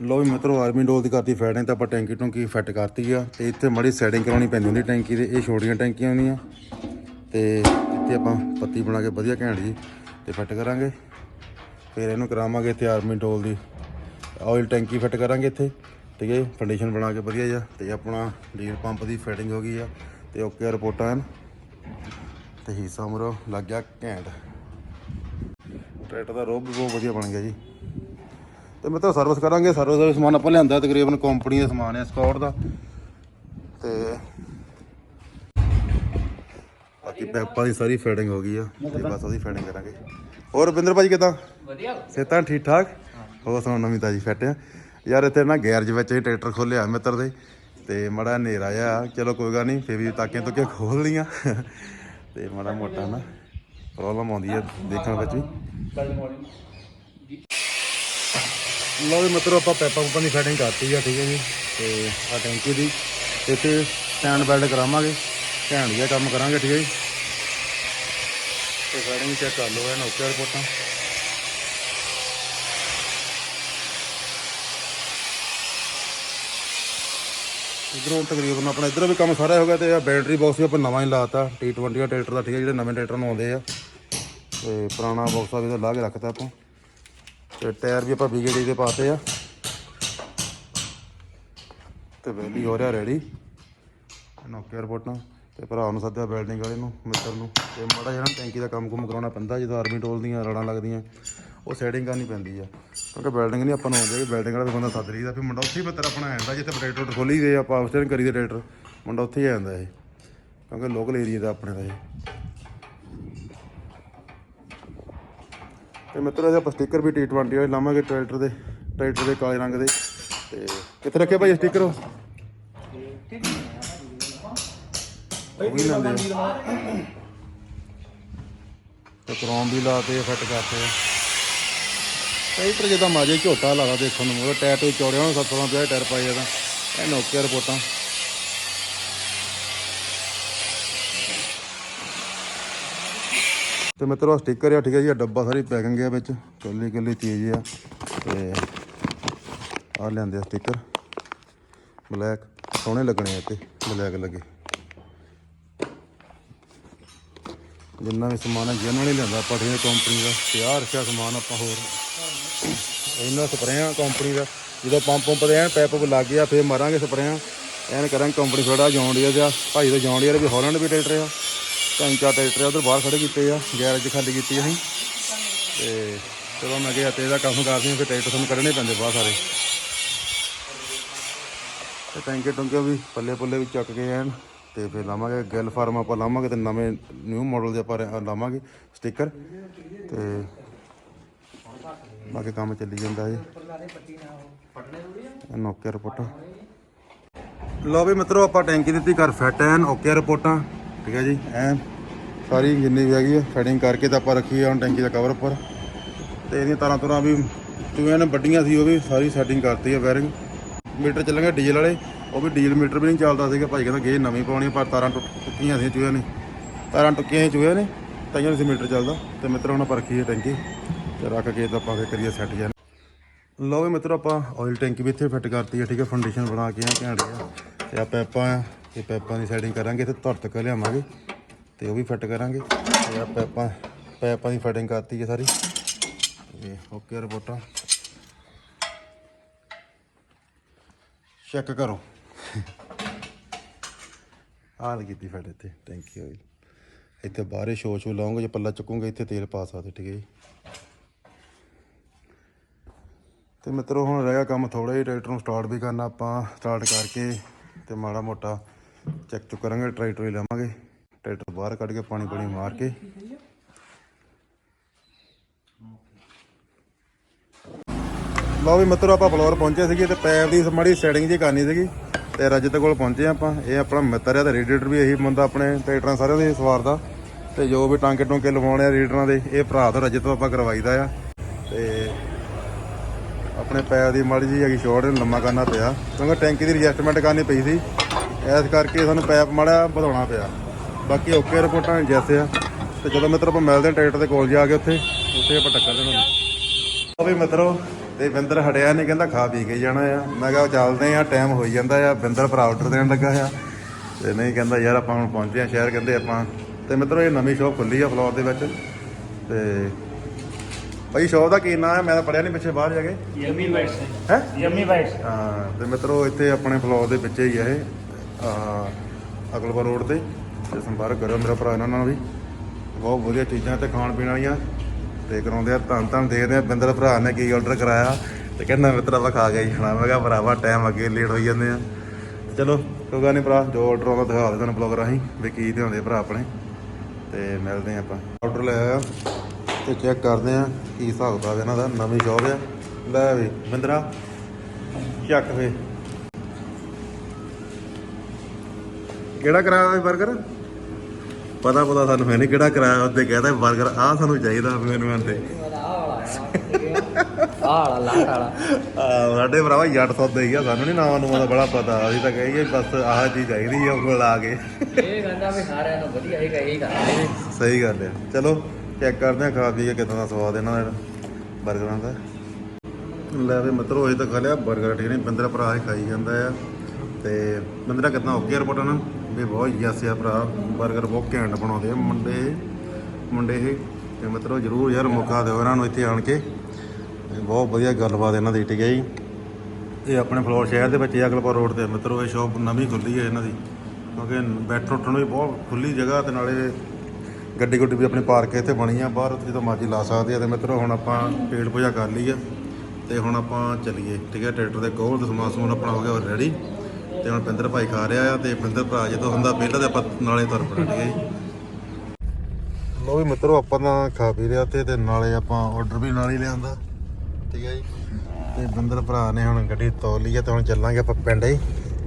ਲੋ ਵੀ ਮਿੱਤਰੋ, ਆਰਮੀ ਡੋਲ ਦੀ ਕਰਤੀ ਫੈਟਿੰਗ ਤਾਂ ਆਪਾਂ ਟੈਂਕੀ ਟੁੰਕੀ ਫਿੱਟ ਕਰਤੀ ਆ। ਤੇ ਇੱਥੇ ਮੜੀ ਸੈਟਿੰਗ ਕਰਾਉਣੀ ਪੈਂਦੀ ਹੁੰਦੀ ਟੈਂਕੀ ਦੇ, ਇਹ ਛੋਟੀਆਂ ਟੈਂਕੀਆਂ ਹੁੰਦੀਆਂ। ਤੇ ਇੱਥੇ ਆਪਾਂ ਪੱਤੀ ਬਣਾ ਕੇ ਵਧੀਆ ਘੈਂਟ ਜੀ, ਤੇ ਫਿੱਟ ਕਰਾਂਗੇ। ਫਿਰ ਇਹਨੂੰ ਕਰਾਵਾਂਗੇ ਇੱਥੇ ਆਰਮੀ ਡੋਲ ਦੀ ਆਇਲ ਟੈਂਕੀ ਫਿੱਟ ਕਰਾਂਗੇ ਇੱਥੇ। ਠੀਕ ਹੈ ਫੰਡੇਸ਼ਨ ਬਣਾ ਕੇ ਵਧੀਆ ਜਿਹਾ, ਤੇ ਆਪਣਾ ਡੀਲ ਪੰਪ ਦੀ ਫਿਟਿੰਗ ਹੋ ਗਈ ਆ। ਤੇ ਓਕੇ ਰਿਪੋਰਟਾਂ ਹਨ ਤੇ ਹੀਸਾ ਮਰੋ, ਲੱਗ ਗਿਆ ਘੈਂਟ। ਟਰੈਕਟਰ ਦਾ ਰੋਬ ਵੀ ਬਹੁਤ ਵਧੀਆ ਬਣ ਗਿਆ ਜੀ। ਤੇ ਮੈਂ ਤਾਂ ਸਰਵਿਸ ਕਰਾਂਗੇ ਸਰਵਿਸ ਦਾ ਸਮਾਨ ਆਪਾਂ ਲਿਆਂਦਾ ਤਕਰੀਬਨ ਕੰਪਨੀ ਦਾ ਸਮਾਨ ਹੈ ਸਕਾਟ ਦਾ। ਤੇ ਬਾਕੀ ਪੈਪਾਂ ਦੀ ਸਾਰੀ ਫਿਟਿੰਗ ਹੋ ਗਈ ਆ ਤੇ ਬਸ ਉਹਦੀ ਫਿਟਿੰਗ ਕਰਾਂਗੇ। ਹੋਰ ਰਵਿੰਦਰ ਭਾਜੀ ਕਿਦਾਂ? ਵਧੀਆ। ਸਿਹਤਾਂ ਠੀਕ ਠਾਕ ਹੋਰ ਸੁਣਾ ਨਵੀਂ ਤਾਜੀ ਫਿੱਟ ਆ। ਯਾਰ ਇੱਥੇ ਨਾ ਗੈਰਜ ਵਿੱਚ ਹੀ ਟਰੈਕਟਰ ਖੋਲਿਆ ਮਿੱਤਰ ਦੇ ਤੇ ਮੜਾ ਹਨੇਰਾ ਆ। ਚਲੋ ਕੋਈ ਗੱਲ ਨਹੀਂ ਫੇਰ ਵੀ ਤਾਕੀਆਂ ਤੁਕੀਆਂ ਖੋਲ ਲੀਆਂ ਤੇ ਮੜਾ ਮੋਟਾ ਨਾ ਪ੍ਰੋਬਲਮ ਆਉਂਦੀ ਹੈ ਦੇਖਣ ਵਿੱਚ ਵੀ। ਕੱਲ ਮਾਰਨਿੰਗ ਲਓ ਵੀ ਮਤਲਬ ਆਪਾਂ ਪੈਪਾਂ ਪੂਪਾਂ ਦੀ ਫਿਟਿੰਗ ਕਰਤੀ ਆ, ਠੀਕ ਹੈ ਜੀ। ਤੇ ਆ ਟੈਂਕੀ ਦੀ ਤੇ ਇੱਥੇ ਸਟੈਂਡ ਬੈਲਟ ਕਰਾਵਾਂਗੇ। ਘੈਂਟ ਜਿਹਾ ਕੰਮ ਕਰਾਂਗੇ, ਠੀਕ ਹੈ ਜੀ। ਤੇ ਸੈਟਿੰਗ ਚੈੱਕ ਕਰ ਲਓ ਇਹ ਨੋਕੀਆ ਰਿਪੋਰਟਾਂ। ਇਧਰੋਂ ਤਕਰੀਬਨ ਆਪਣਾ ਇਧਰ ਵੀ ਕੰਮ ਸਾਰਾ ਹੋ ਗਿਆ ਤੇ ਆ ਬੈਟਰੀ ਬਾਕਸ ਵੀ ਆਪਾਂ ਨਵਾਂ ਹੀ ਲਾਤਾ। T20 ਦਾ ਟਰੈਕਟਰ ਦਾ, ਠੀਕ ਹੈ ਜਿਹੜੇ ਨਵੇਂ ਟਰੈਕਟਰ ਨੂੰ ਆਉਂਦੇ ਆ। ਤੇ ਪੁਰਾਣਾ ਬਾਕਸ ਆ ਵੀ ਤਾਂ ਲਾ ਕੇ ਰੱਖਤਾ ਆਪਾਂ। ਤੇ ਟਾਇਰ ਵੀ ਆਪਾਂ BKD ਦੇ ਪਾਤੇ ਆ। ਤੇ ਵੈਲੀ ਹੋ ਰਿਹਾ ਰੈਡੀ ਨੋਕੀਆ ਰਿਪੋਰਟਾਂ ਤੇ ਭਰਾ ਨੂੰ ਸੱਦਿਆ ਵੈਲਡਿੰਗ ਵਾਲੇ ਨੂੰ, ਮਿੱਤਰ ਨੂੰ। ਤੇ ਮਾੜਾ ਜਿਹਾ ਟੈਂਕੀ ਦਾ ਕੰਮ ਕੁਮ ਕਰਾਉਣਾ ਪੈਂਦਾ, ਜਦੋਂ ਆਰਮੀ ਟੋਲ ਦੀਆਂ ਰੜਾਂ ਲੱਗਦੀਆਂ। ਉਹ ਸੈਟਿੰਗ ਕਰਨੀ ਪੈਂਦੀ ਆ। ਕਿਉਂਕਿ ਵੈਲਡਿੰਗ ਨਹੀਂ ਆਪਾਂ ਨੂੰ ਆਉਂਦੀ ਵੈਲਡਿੰਗ ਵਾਲਾ ਵੀ ਬੰਦਾ ਸੱਦ ਲਈਦਾ। ਫਿਰ ਮੁੰਡਾ ਉੱਥੇ ਹੀ ਬੱਤਰ ਆਪਣਾ ਆ ਜਿੱਥੇ ਟਰੈਕਟਰ ਖੋਲੀ ਗਏ ਆਪਾਂ ਆਫਸਟਰ ਕਰੀ ਟਰੈਕਟਰ ਮੁੰਡਾ ਉੱਥੇ ਹੀ ਆ ਜਾਂਦਾ ਇਹ। ਕਿਉਂਕਿ ਲੋਕਲ ਏਰੀਆ ਦਾ ਆਪਣੇ ਦਾ ਇਹ। ਤੇ ਮਿੱਤਰੋ ਇਹਦੇ ਆਪਾਂ ਸਟicker ਵੀ T20 ਵਾਲੇ ਲਾਵਾਂਗੇ ਟਰੈਕਟਰ ਦੇ ਟਰੈਕਟਰ ਦੇ ਕਾਲੇ ਰੰਗ ਦੇ। ਤੇ ਕਿੱਥੇ ਰੱਖਿਆ ਭਾਈ ਸਟicker ਉਹ? ਉਹ ਵੀ ਆ। ਤੇ ਕ੍ਰੋਮ ਵੀ ਲਾਤੇ ਫਿੱਟ ਕਰਤੇ ਟਰੈਕਟਰ ਜਿਹਦਾ ਮਾਜੇ ਝੋਟਾ ਲਾਦਾ ਦੇਖਣ ਨੂੰ ਉਹ ਟਾਇਰ ਤੋਂ ਚੌੜਿਆ ਹੋਣਾ 750 ਟਾਇਰ ਪਾਏ ਇਹਦਾ ਇਹ ਨੋਕੀਆ ਰਿਪੋਰਟਾਂ। ਤੇ ਮਿੱਤਰੋ ਸਟicker ਆ, ਠੀਕ ਹੈ ਜੀ ਆ ਡੱਬਾ ਸਾਰੀ ਪੈਕਿੰਗ ਆ ਵਿੱਚ। ਕੱਲੀ ਕੱਲੀ ਚੀਜ਼ ਆ। ਤੇ ਆ ਲੈਂਦੇ ਆ ਸਟicker। ਬਲੈਕ ਸੋਹਣੇ ਲੱਗਣੇ ਆ ਤੇ ਬਲੈਕ ਲੱਗੇ। ਜਿੰਨਾ ਵੀ ਸਮਾਨ ਹੈ ਜਿਹਨਾਂ ਨੇ ਲਿਆਂਦਾ ਆਪਾਂ, ਠੀਕ ਕੰਪਨੀ ਦਾ। ਤੇ ਆਹ ਰੱਖਿਆ ਸਮਾਨ ਆਪਾਂ ਹੋਰ। ਇਹਨਾਂ ਸਪਰੇਆਂ ਕੰਪਨੀ ਦਾ। ਜਦੋਂ ਪੰਪ ਪੰਪ ਦੇ ਐਨ ਪੈਪ ਲੱਗ ਗਿਆ, ਫੇਰ ਮਾਰਾਂਗੇ ਸਪਰੇਆਂ। ਐਨ ਕਰਾਂਗੇ ਕੰਪਨੀ ਥੋੜਾ ਜੌਂਡੀਆ ਦਾ ਭਾਈ ਦਾ ਜੌਂਡੀਆ ਵੀ ਹਾਲੈਂਡ ਵੀ ਟਰੈਕਟਰ ਆ। ਤਿੰਨ ਚਾਰ ਟਰੈਕਟਰ ਉਧਰ ਬਾਹਰ ਖੜੇ ਕੀਤੇ ਆ, ਗੈਰੇਜ ਖਾਲੀ ਕੀਤੀ ਅਸੀਂ। ਤੇ ਚਲੋ ਮੈਂ ਕਿਹਾ ਤੇ ਇਹਦਾ ਕੰਮ ਕਰਦੇ ਹਾਂ ਫਿਰ ਟਰੈਕਟਰ ਸਾਨੂੰ ਕੱਢਣੇ ਪੈਂਦੇ ਬਾਹਰ ਸਾਰੇ। ਤੇ ਟੈਂਕੇ ਟੁੰਕੇ ਵੀ ਪੱਲੇ ਪੁੱਲੇ ਵੀ ਚੱਕ ਕੇ ਐਨ ਤੇ ਫਿਰ ਲਾਵਾਂਗੇ ਗਿੱਲ ਫਾਰਮ ਆਪਾਂ ਲਾਵਾਂਗੇ ਤੇ ਨਵੇਂ ਨਿਊ ਮਾਡਲ ਦੇ ਆਪਾਂ ਲਾਵਾਂਗੇ ਸਟicker। ਤੇ ਬਾਕੀ ਕੰਮ ਚੱਲੀ ਜਾਂਦਾ ਜੀ। ਇਹ ਨੋਕੀਆ ਰਿਪੋਰਟਾਂ। ਲਓ ਵੀ ਮਿੱਤਰੋ, ਆਪਾਂ ਟੈਂਕੀ ਦਿੱਤੀ ਘਰ ਫਿੱਟ ਐਨ, ਓਕੇ ਰਿਪੋਰਟਾਂ। ਠੀਕ ਹੈ ਜੀ ਐਨ ਸਾਰੀ ਜਿੰਨੀ ਵੀ ਹੈਗੀ ਆ ਫਿਟਿੰਗ ਕਰਕੇ ਤਾਂ ਆਪਾਂ ਰੱਖੀ ਆ ਹੁਣ ਟੈਂਕੀ ਦਾ ਕਵਰ ਉੱਪਰ। ਤੇ ਇਹਦੀਆਂ ਤਾਰਾਂ ਤੁਰਾਂ ਵੀ ਚੂਹਿਆਂ ਨੇ ਵੱਡੀਆਂ ਸੀ, ਉਹ ਵੀ ਸਾਰੀ ਸੈਟਿੰਗ ਕਰਤੀ ਆ ਵਾਇਰਿੰਗ ਮੀਟਰ ਚੱਲਣਗੇ ਡੀਜ਼ਲ ਵਾਲੇ, ਉਹ ਵੀ ਡੀਜ਼ਲ ਮੀਟਰ ਵੀ ਨਹੀਂ ਚੱਲਦਾ ਸੀਗਾ, ਭਾਈ ਕਹਿੰਦਾ ਗੇ ਨਵੀਂ ਪਾਉਣੀ ਪਰ ਤਾਰਾਂ ਟੁੱਟ ਟੁੱਕੀਆਂ ਸੀ, ਚੂਹਿਆਂ ਨੇ। ਤਾਰਾਂ ਟੁੱਕੀਆਂ ਸੀ, ਚੂਹਿਆਂ ਨੇ ਤਾਂ ਤਾਈਆਂ ਸੀ ਮੀਟਰ ਚੱਲਦਾ। ਤੇ ਮਿੱਤਰ, ਹੁਣ ਆਪਾਂ ਰੱਖੀ ਹੈ ਟੈਂਕੀ। ਤੇ ਰੱਖ ਕੇ ਤਾਂ ਆਪਾਂ ਫੇਰ ਕਰੀਏ ਸੈੱਟ ਜਾਂ ਲਓ ਵੀ ਮਿੱਤਰੋ, ਆਪਾਂ ਆਇਲ ਟੈਂਕੀ ਵੀ ਇੱਥੇ ਫਿੱਟ ਕਰਤੀ ਹੈ ਠੀਕ ਹੈ ਫਾਊਂਡੇਸ਼ਨ ਬਣਾ ਕੇ ਆ, ਘੈਂਟ ਆ ਤੇ ਆ ਪੈਪਾਂ ਆ ਪੈਪਾਂ ਦੀ ਸੈਟਿੰਗ ਕਰਾਂਗੇ ਤੇ ਧਰ ਤੱਕ ਲਿਆਵਾਂਗੇ ਤੇ ਉਹ ਵੀ ਫਿੱਟ ਕਰਾਂਗੇ। ਤੇ ਆ ਪੈਪਾਂ ਪੈਪਾਂ ਦੀ ਫਿਟਿੰਗ ਕਰਤੀ ਹੈ ਸਾਰੀ। ਇਹ ਓਕੇ ਰਿਪੋਰਟਾਂ। ਚੈੱਕ ਕਰੋ। ਆਹ ਕੀਤੀ ਫਿੱਟ ਇੱਥੇ। ਟੈਂਕੀ ਆਇਲ ਇੱਥੇ ਬਾਹਰੇ ਸ਼ੋ ਸ਼ੋ ਲਾਉਂਗੇ, ਜੇ ਪੱਲਾ ਚੁੱਕੂਗੇ, ਇੱਥੇ ਤੇਲ ਪਾ ਸਕਦੇ ਠੀਕ ਹੈ ਜੀ। ਤੇ ਮਿੱਤਰੋ, ਹੁਣ ਰਹਿ ਗਿਆ ਕੰਮ ਥੋੜਾ ਜਿਹਾ, ਟਰੈਕਟਰ ਨੂੰ ਸਟਾਰਟ ਵੀ ਕਰਨਾ ਆਪਾਂ ਸਟਾਰਟ ਕਰਕੇ ਤੇ ਮਾੜਾ ਮੋਟਾ ਚੈੱਕ ਚੁੱਕ ਕਰਾਂਗੇ, ਟਰੈਕਟਰ ਹੀ ਲਾਵਾਂਗੇ। ਟਰੈਕਟਰ ਬਾਹਰ ਕੱਢ ਕੇ ਪਾਣੀ ਪਾਣੀ ਮਾਰ ਕੇ। ਲਓ ਵੀ ਮਿੱਤਰੋ, ਆਪਾਂ ਫਲੋਰ ਪਹੁੰਚੇ ਸੀਗੇ ਤੇ ਪੈਪ ਦੀ ਮਾੜੀ ਸੈਟਿੰਗ ਜੀ ਕਰਨੀ ਸੀਗੀ ਤੇ ਰਜਤ ਕੋਲ ਪਹੁੰਚੇ ਆਪਾਂ। ਇਹ ਆਪਣਾ ਮਿੱਤਰ ਆ ਤੇ ਰੇਡੀਏਟਰ ਵੀ ਇਹੀ ਬੰਦਾ ਆਪਣੇ ਟਰੈਕਟਰਾਂ ਸਾਰਿਆਂ ਦੇ ਸਵਾਰ ਦਾ। ਤੇ ਜੋ ਵੀ ਟਾਂਕੇ ਟੋਂਕੇ ਲਵਾਉਣੇ ਆ ਰੇਡੀਏਟਰਾਂ ਦੇ, ਇਹ ਭਰਾ ਤੋਂ ਰਜਤ ਤੋਂ ਆਪਾਂ ਕਰਵਾਈਦਾ ਆ। ਤੇ ਆਪਣੇ ਪੈਪ ਦੀ ਮਾੜੀ ਜੀ ਹੈਗੀ ਸ਼ੋਰਟ ਲੰਮਾ ਕਰਨਾ ਪਿਆ। ਕਿਉਂਕਿ ਟੈਂਕੀ ਦੀ ਐਡਜਸਟਮੈਂਟ ਕਰਨੀ ਪਈ ਸੀ। ਇਸ ਕਰਕੇ ਸਾਨੂੰ ਪੈਪ ਮਾੜਾ ਵਧਾਉਣਾ ਪਿਆ। ਬਾਕੀ ਓਕੇ ਰਿਪੋਰਟਾਂ ਜੈਸੇ ਆ। ਤੇ ਜਦੋਂ ਮਿੱਤਰ ਆਪਾਂ ਮਿਲਦੇ ਹਾਂ ਟਰੈਕਟਰ ਦੇ ਕੋਲ ਜਾ ਕੇ ਉੱਥੇ ਉੱਥੇ ਆਪਾਂ ਟੱਕਰ ਦੇਣਾ ਉਹ ਵੀ ਮਿੱਤਰੋ ਤੇ ਬਿੰਦਰ ਹਟਿਆ ਨਹੀਂ ਕਹਿੰਦਾ ਖਾ ਪੀ ਕੇ ਜਾਣਾ ਆ। ਮੈਂ ਕਿਹਾ ਚੱਲਦੇ ਆ ਟਾਈਮ ਹੋਈ ਜਾਂਦਾ ਆ। ਬਿੰਦਰ ਭਰਾ ਆਰਡਰ ਦੇਣ ਲੱਗਾ ਆ। ਤੇ ਨਹੀਂ ਕਹਿੰਦਾ ਯਾਰ ਆਪਾਂ ਹੁਣ ਪਹੁੰਚੇ ਆ ਸ਼ਹਿਰ ਕਹਿੰਦੇ ਆਪਾਂ। ਤੇ ਮਿੱਤਰੋ ਇਹ ਨਵੀਂ ਸ਼ੋਪ ਖੁੱਲੀ ਆ ਫਲੋਰ ਦੇ ਵਿੱਚ। ਤੇ ਭਾਈ ਸ਼ੋਪ ਦਾ ਕੀ ਨਾਮ ਹੈ ਮੈਂ ਤਾਂ ਪੜਿਆ ਨਹੀਂ ਪਿੱਛੇ ਬਾਹਰ ਜਾ ਕੇ। ਯਮੀ ਬਾਈਟਸ ਹੈ? ਯਮੀ ਬਾਈਟਸ ਹਾਂ ਤੇ ਮਿੱਤਰੋ ਇੱਥੇ ਆਪਣੇ ਫਲੋਰ ਦੇ ਵਿੱਚ ਹੀ ਆ ਇਹ। ਆ ਰੋਡ ਤੇ ਤੇ ਸੰਪਰਕ ਕਰੋ ਮੇਰਾ ਭਰਾ ਇਹਨਾਂ ਨਾਲ ਵੀ। ਬਹੁਤ ਵਧੀਆ ਚੀਜ਼ਾਂ ਤੇ ਖਾਣ ਪੀਣ ਵਾਲੀਆਂ। ਤੇ ਕਰਾਉਂਦੇ ਆ, ਧੰਨ ਧੰਨ ਦੇਖਦੇ ਆ, ਬਿੰਦਰ ਭਰਾ ਨੇ ਕੀ ਆਰਡਰ ਕਰਾਇਆ। ਤੇ ਕਹਿੰਦਾ ਮਿੱਤਰ ਆਪਾਂ ਖਾ ਕੇ ਹੀ ਖਾਣਾ ਮੈਂ ਕਿਹਾ ਭਰਾਵਾ ਟਾਈਮ ਅੱਗੇ ਲੇਟ ਹੋਈ ਜਾਂਦੇ ਆ। ਚਲੋ, ਕੋਈ ਗੱਲ ਨਹੀਂ ਭਰਾ, ਜੋ ਆਰਡਰ ਆਉਂਦਾ ਦਿਖਾ ਦੇ ਤੁਹਾਨੂੰ ਬਲੌਗ ਰਾਹੀਂ, ਵੀ ਕੀ ਧਿਆਉਂਦੇ ਭਰਾ ਆਪਣੇ। ਤੇ ਮਿਲਦੇ ਆ ਆਪਾਂ। ਆਰਡਰ ਲੈ ਆਇਆ ਤੇ ਚੈੱਕ ਕਰਦੇ ਆ ਕੀ ਹਿਸਾਬ ਕਿਤਾਬ ਇਹਨਾਂ ਦਾ। ਨਵੀਂ ਸ਼ੌਪ ਆ। ਲੈ ਵੀ, ਬਿੰਦਰਾ, ਚੱਕ ਫੇ। ਕਿਹੜਾ ਕਰਾਇਆ ਹੋਇਆ 버ਗਰ ਪਤਾ ਪਤਾ ਸਾਨੂੰ ਹੈ ਨਹੀਂ ਕਿਹੜਾ ਕਰਾਇਆ ਉਹਦੇ ਕਹਿੰਦਾ 버ਗਰ ਆਹ ਸਾਨੂੰ ਚਾਹੀਦਾ ਮੈਨੂੰ ਆਂਦੇ ਆਲਾ ਲਾਟਾਲਾ ਸਾਡੇ ਭਰਾਵਾ ਯਾਰ ਸੌਦਾ ਹੀ ਆ, ਸਾਨੂੰ ਨਹੀਂ ਨਾਵਾਂ ਨੂੰ ਬੜਾ ਪਤਾ, ਅਸੀਂ ਤਾਂ ਕਹੀਏ ਬਸ ਆਹ ਚੀਜ਼ ਚਾਹੀਦੀ ਆ ਕੋਲ ਆ ਕੇ। ਇਹ ਕਹਿੰਦਾ ਵੀ ਸਾਰਿਆਂ ਨੂੰ ਵਧੀਆ ਹੀ ਕਹੀ ਕਰਦੇ ਸਹੀ ਗੱਲ ਹੈ ਚਲੋ ਚੈੱਕ ਕਰਦੇ ਆ, ਖਾ ਪੀ ਕੇ ਕਿਦਾਂ ਦਾ ਸਵਾਦ ਇਹਨਾਂ ਦਾ ਬਰਗਰਾਂ ਦਾ ਲੈ ਵੀ ਮਤਰੋ ਅਜੇ ਤਾਂ ਖਾ ਲਿਆ, ਬਰਗਰ ਠੀਕ ਨਹੀਂ 15 ਭਰਾ ਹੀ ਖਾਈ ਜਾਂਦਾ ਆ। ਤੇ 15 ਕਿੰਨਾ ਓਕੇ ਰਿਪੋਰਟ ਨਾ? ਵੀ ਬਹੁਤ ਯਸ ਆ ਭਰਾ। 버ਗਰ ਬਹੁਤ ਘੈਂਟ ਬਣਾਉਂਦੇ ਆ ਮੁੰਡੇ। ਮੁੰਡੇ ਇਹ, ਤੇ ਮਿੱਤਰੋ ਜਰੂਰ ਯਾਰ ਮੌਕਾ ਦਿਓ ਇਹਨਾਂ ਨੂੰ ਇੱਥੇ ਆਣ ਕੇ। ਤੇ ਬਹੁਤ ਵਧੀਆ ਗੱਲਬਾਤ ਇਹਨਾਂ ਦੀ ਠੀਕ ਹੈ ਜੀ ਇਹ ਆਪਣੇ ਫਲੋਰ ਸ਼ਹਿਰ ਦੇ ਵਿੱਚ, ਅਗਲਪੁਰ ਰੋਡ ਤੇ ਆ ਮਿੱਤਰੋ ਇਹ ਸ਼ਾਪ ਨਵੀਂ ਖੁੱਲੀ ਹੈ ਇਹਨਾਂ ਦੀ। ਕਿਉਂਕਿ ਬੈਠਣ ਉੱਠਣ ਵੀ ਬਹੁਤ ਖੁੱਲੀ ਜਗ੍ਹਾ ਤੇ ਨਾਲੇ ਗੱਡੀ ਗੁੱਡੀ ਵੀ ਆਪਣੀ ਪਾਰਕ ਇੱਥੇ ਬਣੀ ਆ, ਬਾਹਰ ਜਦੋਂ ਮਰਜ਼ੀ ਲਾ ਸਕਦੇ ਆ। ਤੇ ਮਿੱਤਰੋ ਹੁਣ ਆਪਾਂ ਪੇਟ ਪੂਜਾ ਕਰ ਲਈ ਆ ਤੇ ਹੁਣ ਆਪਾਂ ਚੱਲੀਏ। ਠੀਕ ਹੈ, ਟਰੈਕਟਰ ਦੇ ਕੋਲ ਸਮਾਨ ਸਮੂਨ ਆਪਣਾ ਹੋ ਗਿਆ ਰੈਡੀ ਤੇ ਹੁਣ ਪਿੰਦਰ ਭਾਈ ਖਾ ਰਿਹਾ ਆ ਤੇ ਪਿੰਦਰ ਭਰਾ ਜਦੋਂ ਹੁੰਦਾ ਪਹਿਲਾਂ ਤੇ ਆਪਾਂ ਨਾਲੇ ਤੁਰ ਪੜਾ ਠੀਕ ਹੈ ਜੀ। ਲੋ ਵੀ ਮਿੱਤਰੋ ਆਪਾਂ ਤਾਂ ਖਾ ਪੀ ਲਿਆ ਤੇ ਤੇ ਨਾਲੇ ਆਪਾਂ ਆਰਡਰ ਵੀ ਨਾਲ ਹੀ ਲਿਆਂਦਾ। ਠੀਕ ਹੈ ਜੀ। ਤੇ ਬਿੰਦਰ ਭਰਾ ਨੇ ਹੁਣ ਗੱਡੀ ਤੋਲ ਲਈ ਹੈ ਤੇ ਹੁਣ ਚੱਲਾਂਗੇ ਆਪਾਂ ਪਿੰਡ ਹੀ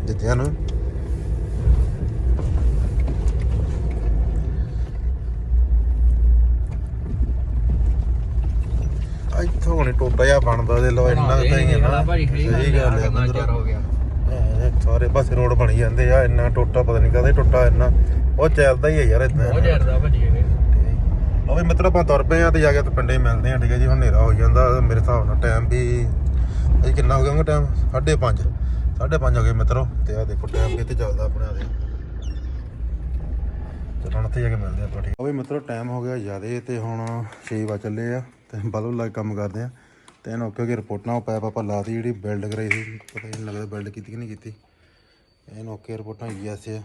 ਜਿੱਜਿਆਂ ਨੂੰ। ਇੱਥੋਂ ਹੁਣੇ ਟੋਟਾ ਜਿਹਾ ਬਣਦਾ ਦੇ ਲੋ ਇੰਨਾ ਤਾਂ ਹੀ ਹੈ ਨਾ। ਸਹੀ ਗੱਲ ਹੈ ਬਿੰਦਰ ਇਹ ਸਾਰੇ ਪਾਸੇ ਰੋਡ ਬਣੀ ਜਾਂਦੇ ਆ ਇੰਨਾ ਟੋਟਾ ਪਤਾ ਨਹੀਂ ਕਦੇ ਟੁੱਟਾ ਇੰਨਾ। ਉਹ ਚੱਲਦਾ ਹੀ ਹੈ ਯਾਰ ਇਦਾਂ ਉਹ ਵੀ ਮਿੱਤਰ ਆਪਾਂ ਤੁਰ ਪਏ ਆ ਤੇ ਜਾ ਕੇ ਤੇ ਪਿੰਡੇ ਮਿਲਦੇ ਆ ਠੀਕ ਹੈ ਜੀ ਹੁਣ ਹਨੇਰਾ ਹੋ ਜਾਂਦਾ ਮੇਰੇ ਹਿਸਾਬ ਨਾਲ ਟਾਈਮ ਵੀ ਅਜੇ ਕਿੰਨਾ ਹੋ ਗਿਆ ਹੋਗਾ ਟਾਈਮ 5:30 5:30 ਹੋ ਗਏ ਮਿੱਤਰੋ ਤੇ ਆ ਦੇਖੋ ਟਾਈਮ ਕਿੱਥੇ ਚੱਲਦਾ ਆਪਣੇ ਆ ਦੇ ਚਲੋ ਹੁਣ ਉੱਥੇ ਜਾ ਕੇ ਮਿਲਦੇ ਆ ਆਪਾਂ ਠੀਕ। ਉਹ ਵੀ ਮਿੱਤਰੋ ਟਾਈਮ ਹੋ ਗਿਆ ਜ਼ਿਆਦੇ ਤੇ ਹੁਣ 6 ਵਜੇ ਚੱਲੇ ਆ ਤੇ ਬਲਬ ਲਾ ਕੇ ਕੰਮ ਕਰਦੇ ਆ। ਤੇ ਇਹਨਾਂ ਓਕੇ ਓਕੇ ਰਿਪੋਰਟਾਂ ਉਹ ਪੈਪ ਆਪਾਂ ਲਾਤੀ ਜਿਹੜੀ ਬਿਲਡ ਕਰਾਈ ਸੀ ਪਤਾ ਨਹੀਂ ਲੱਗਦਾ ਬਿਲਡ ਕੀਤੀ ਕਿ ਨਹੀਂ ਕੀਤੀ। ਇਹਨਾਂ ਓਕੇ ਰਿਪੋਰਟਾਂ ਯੈਸ ਆ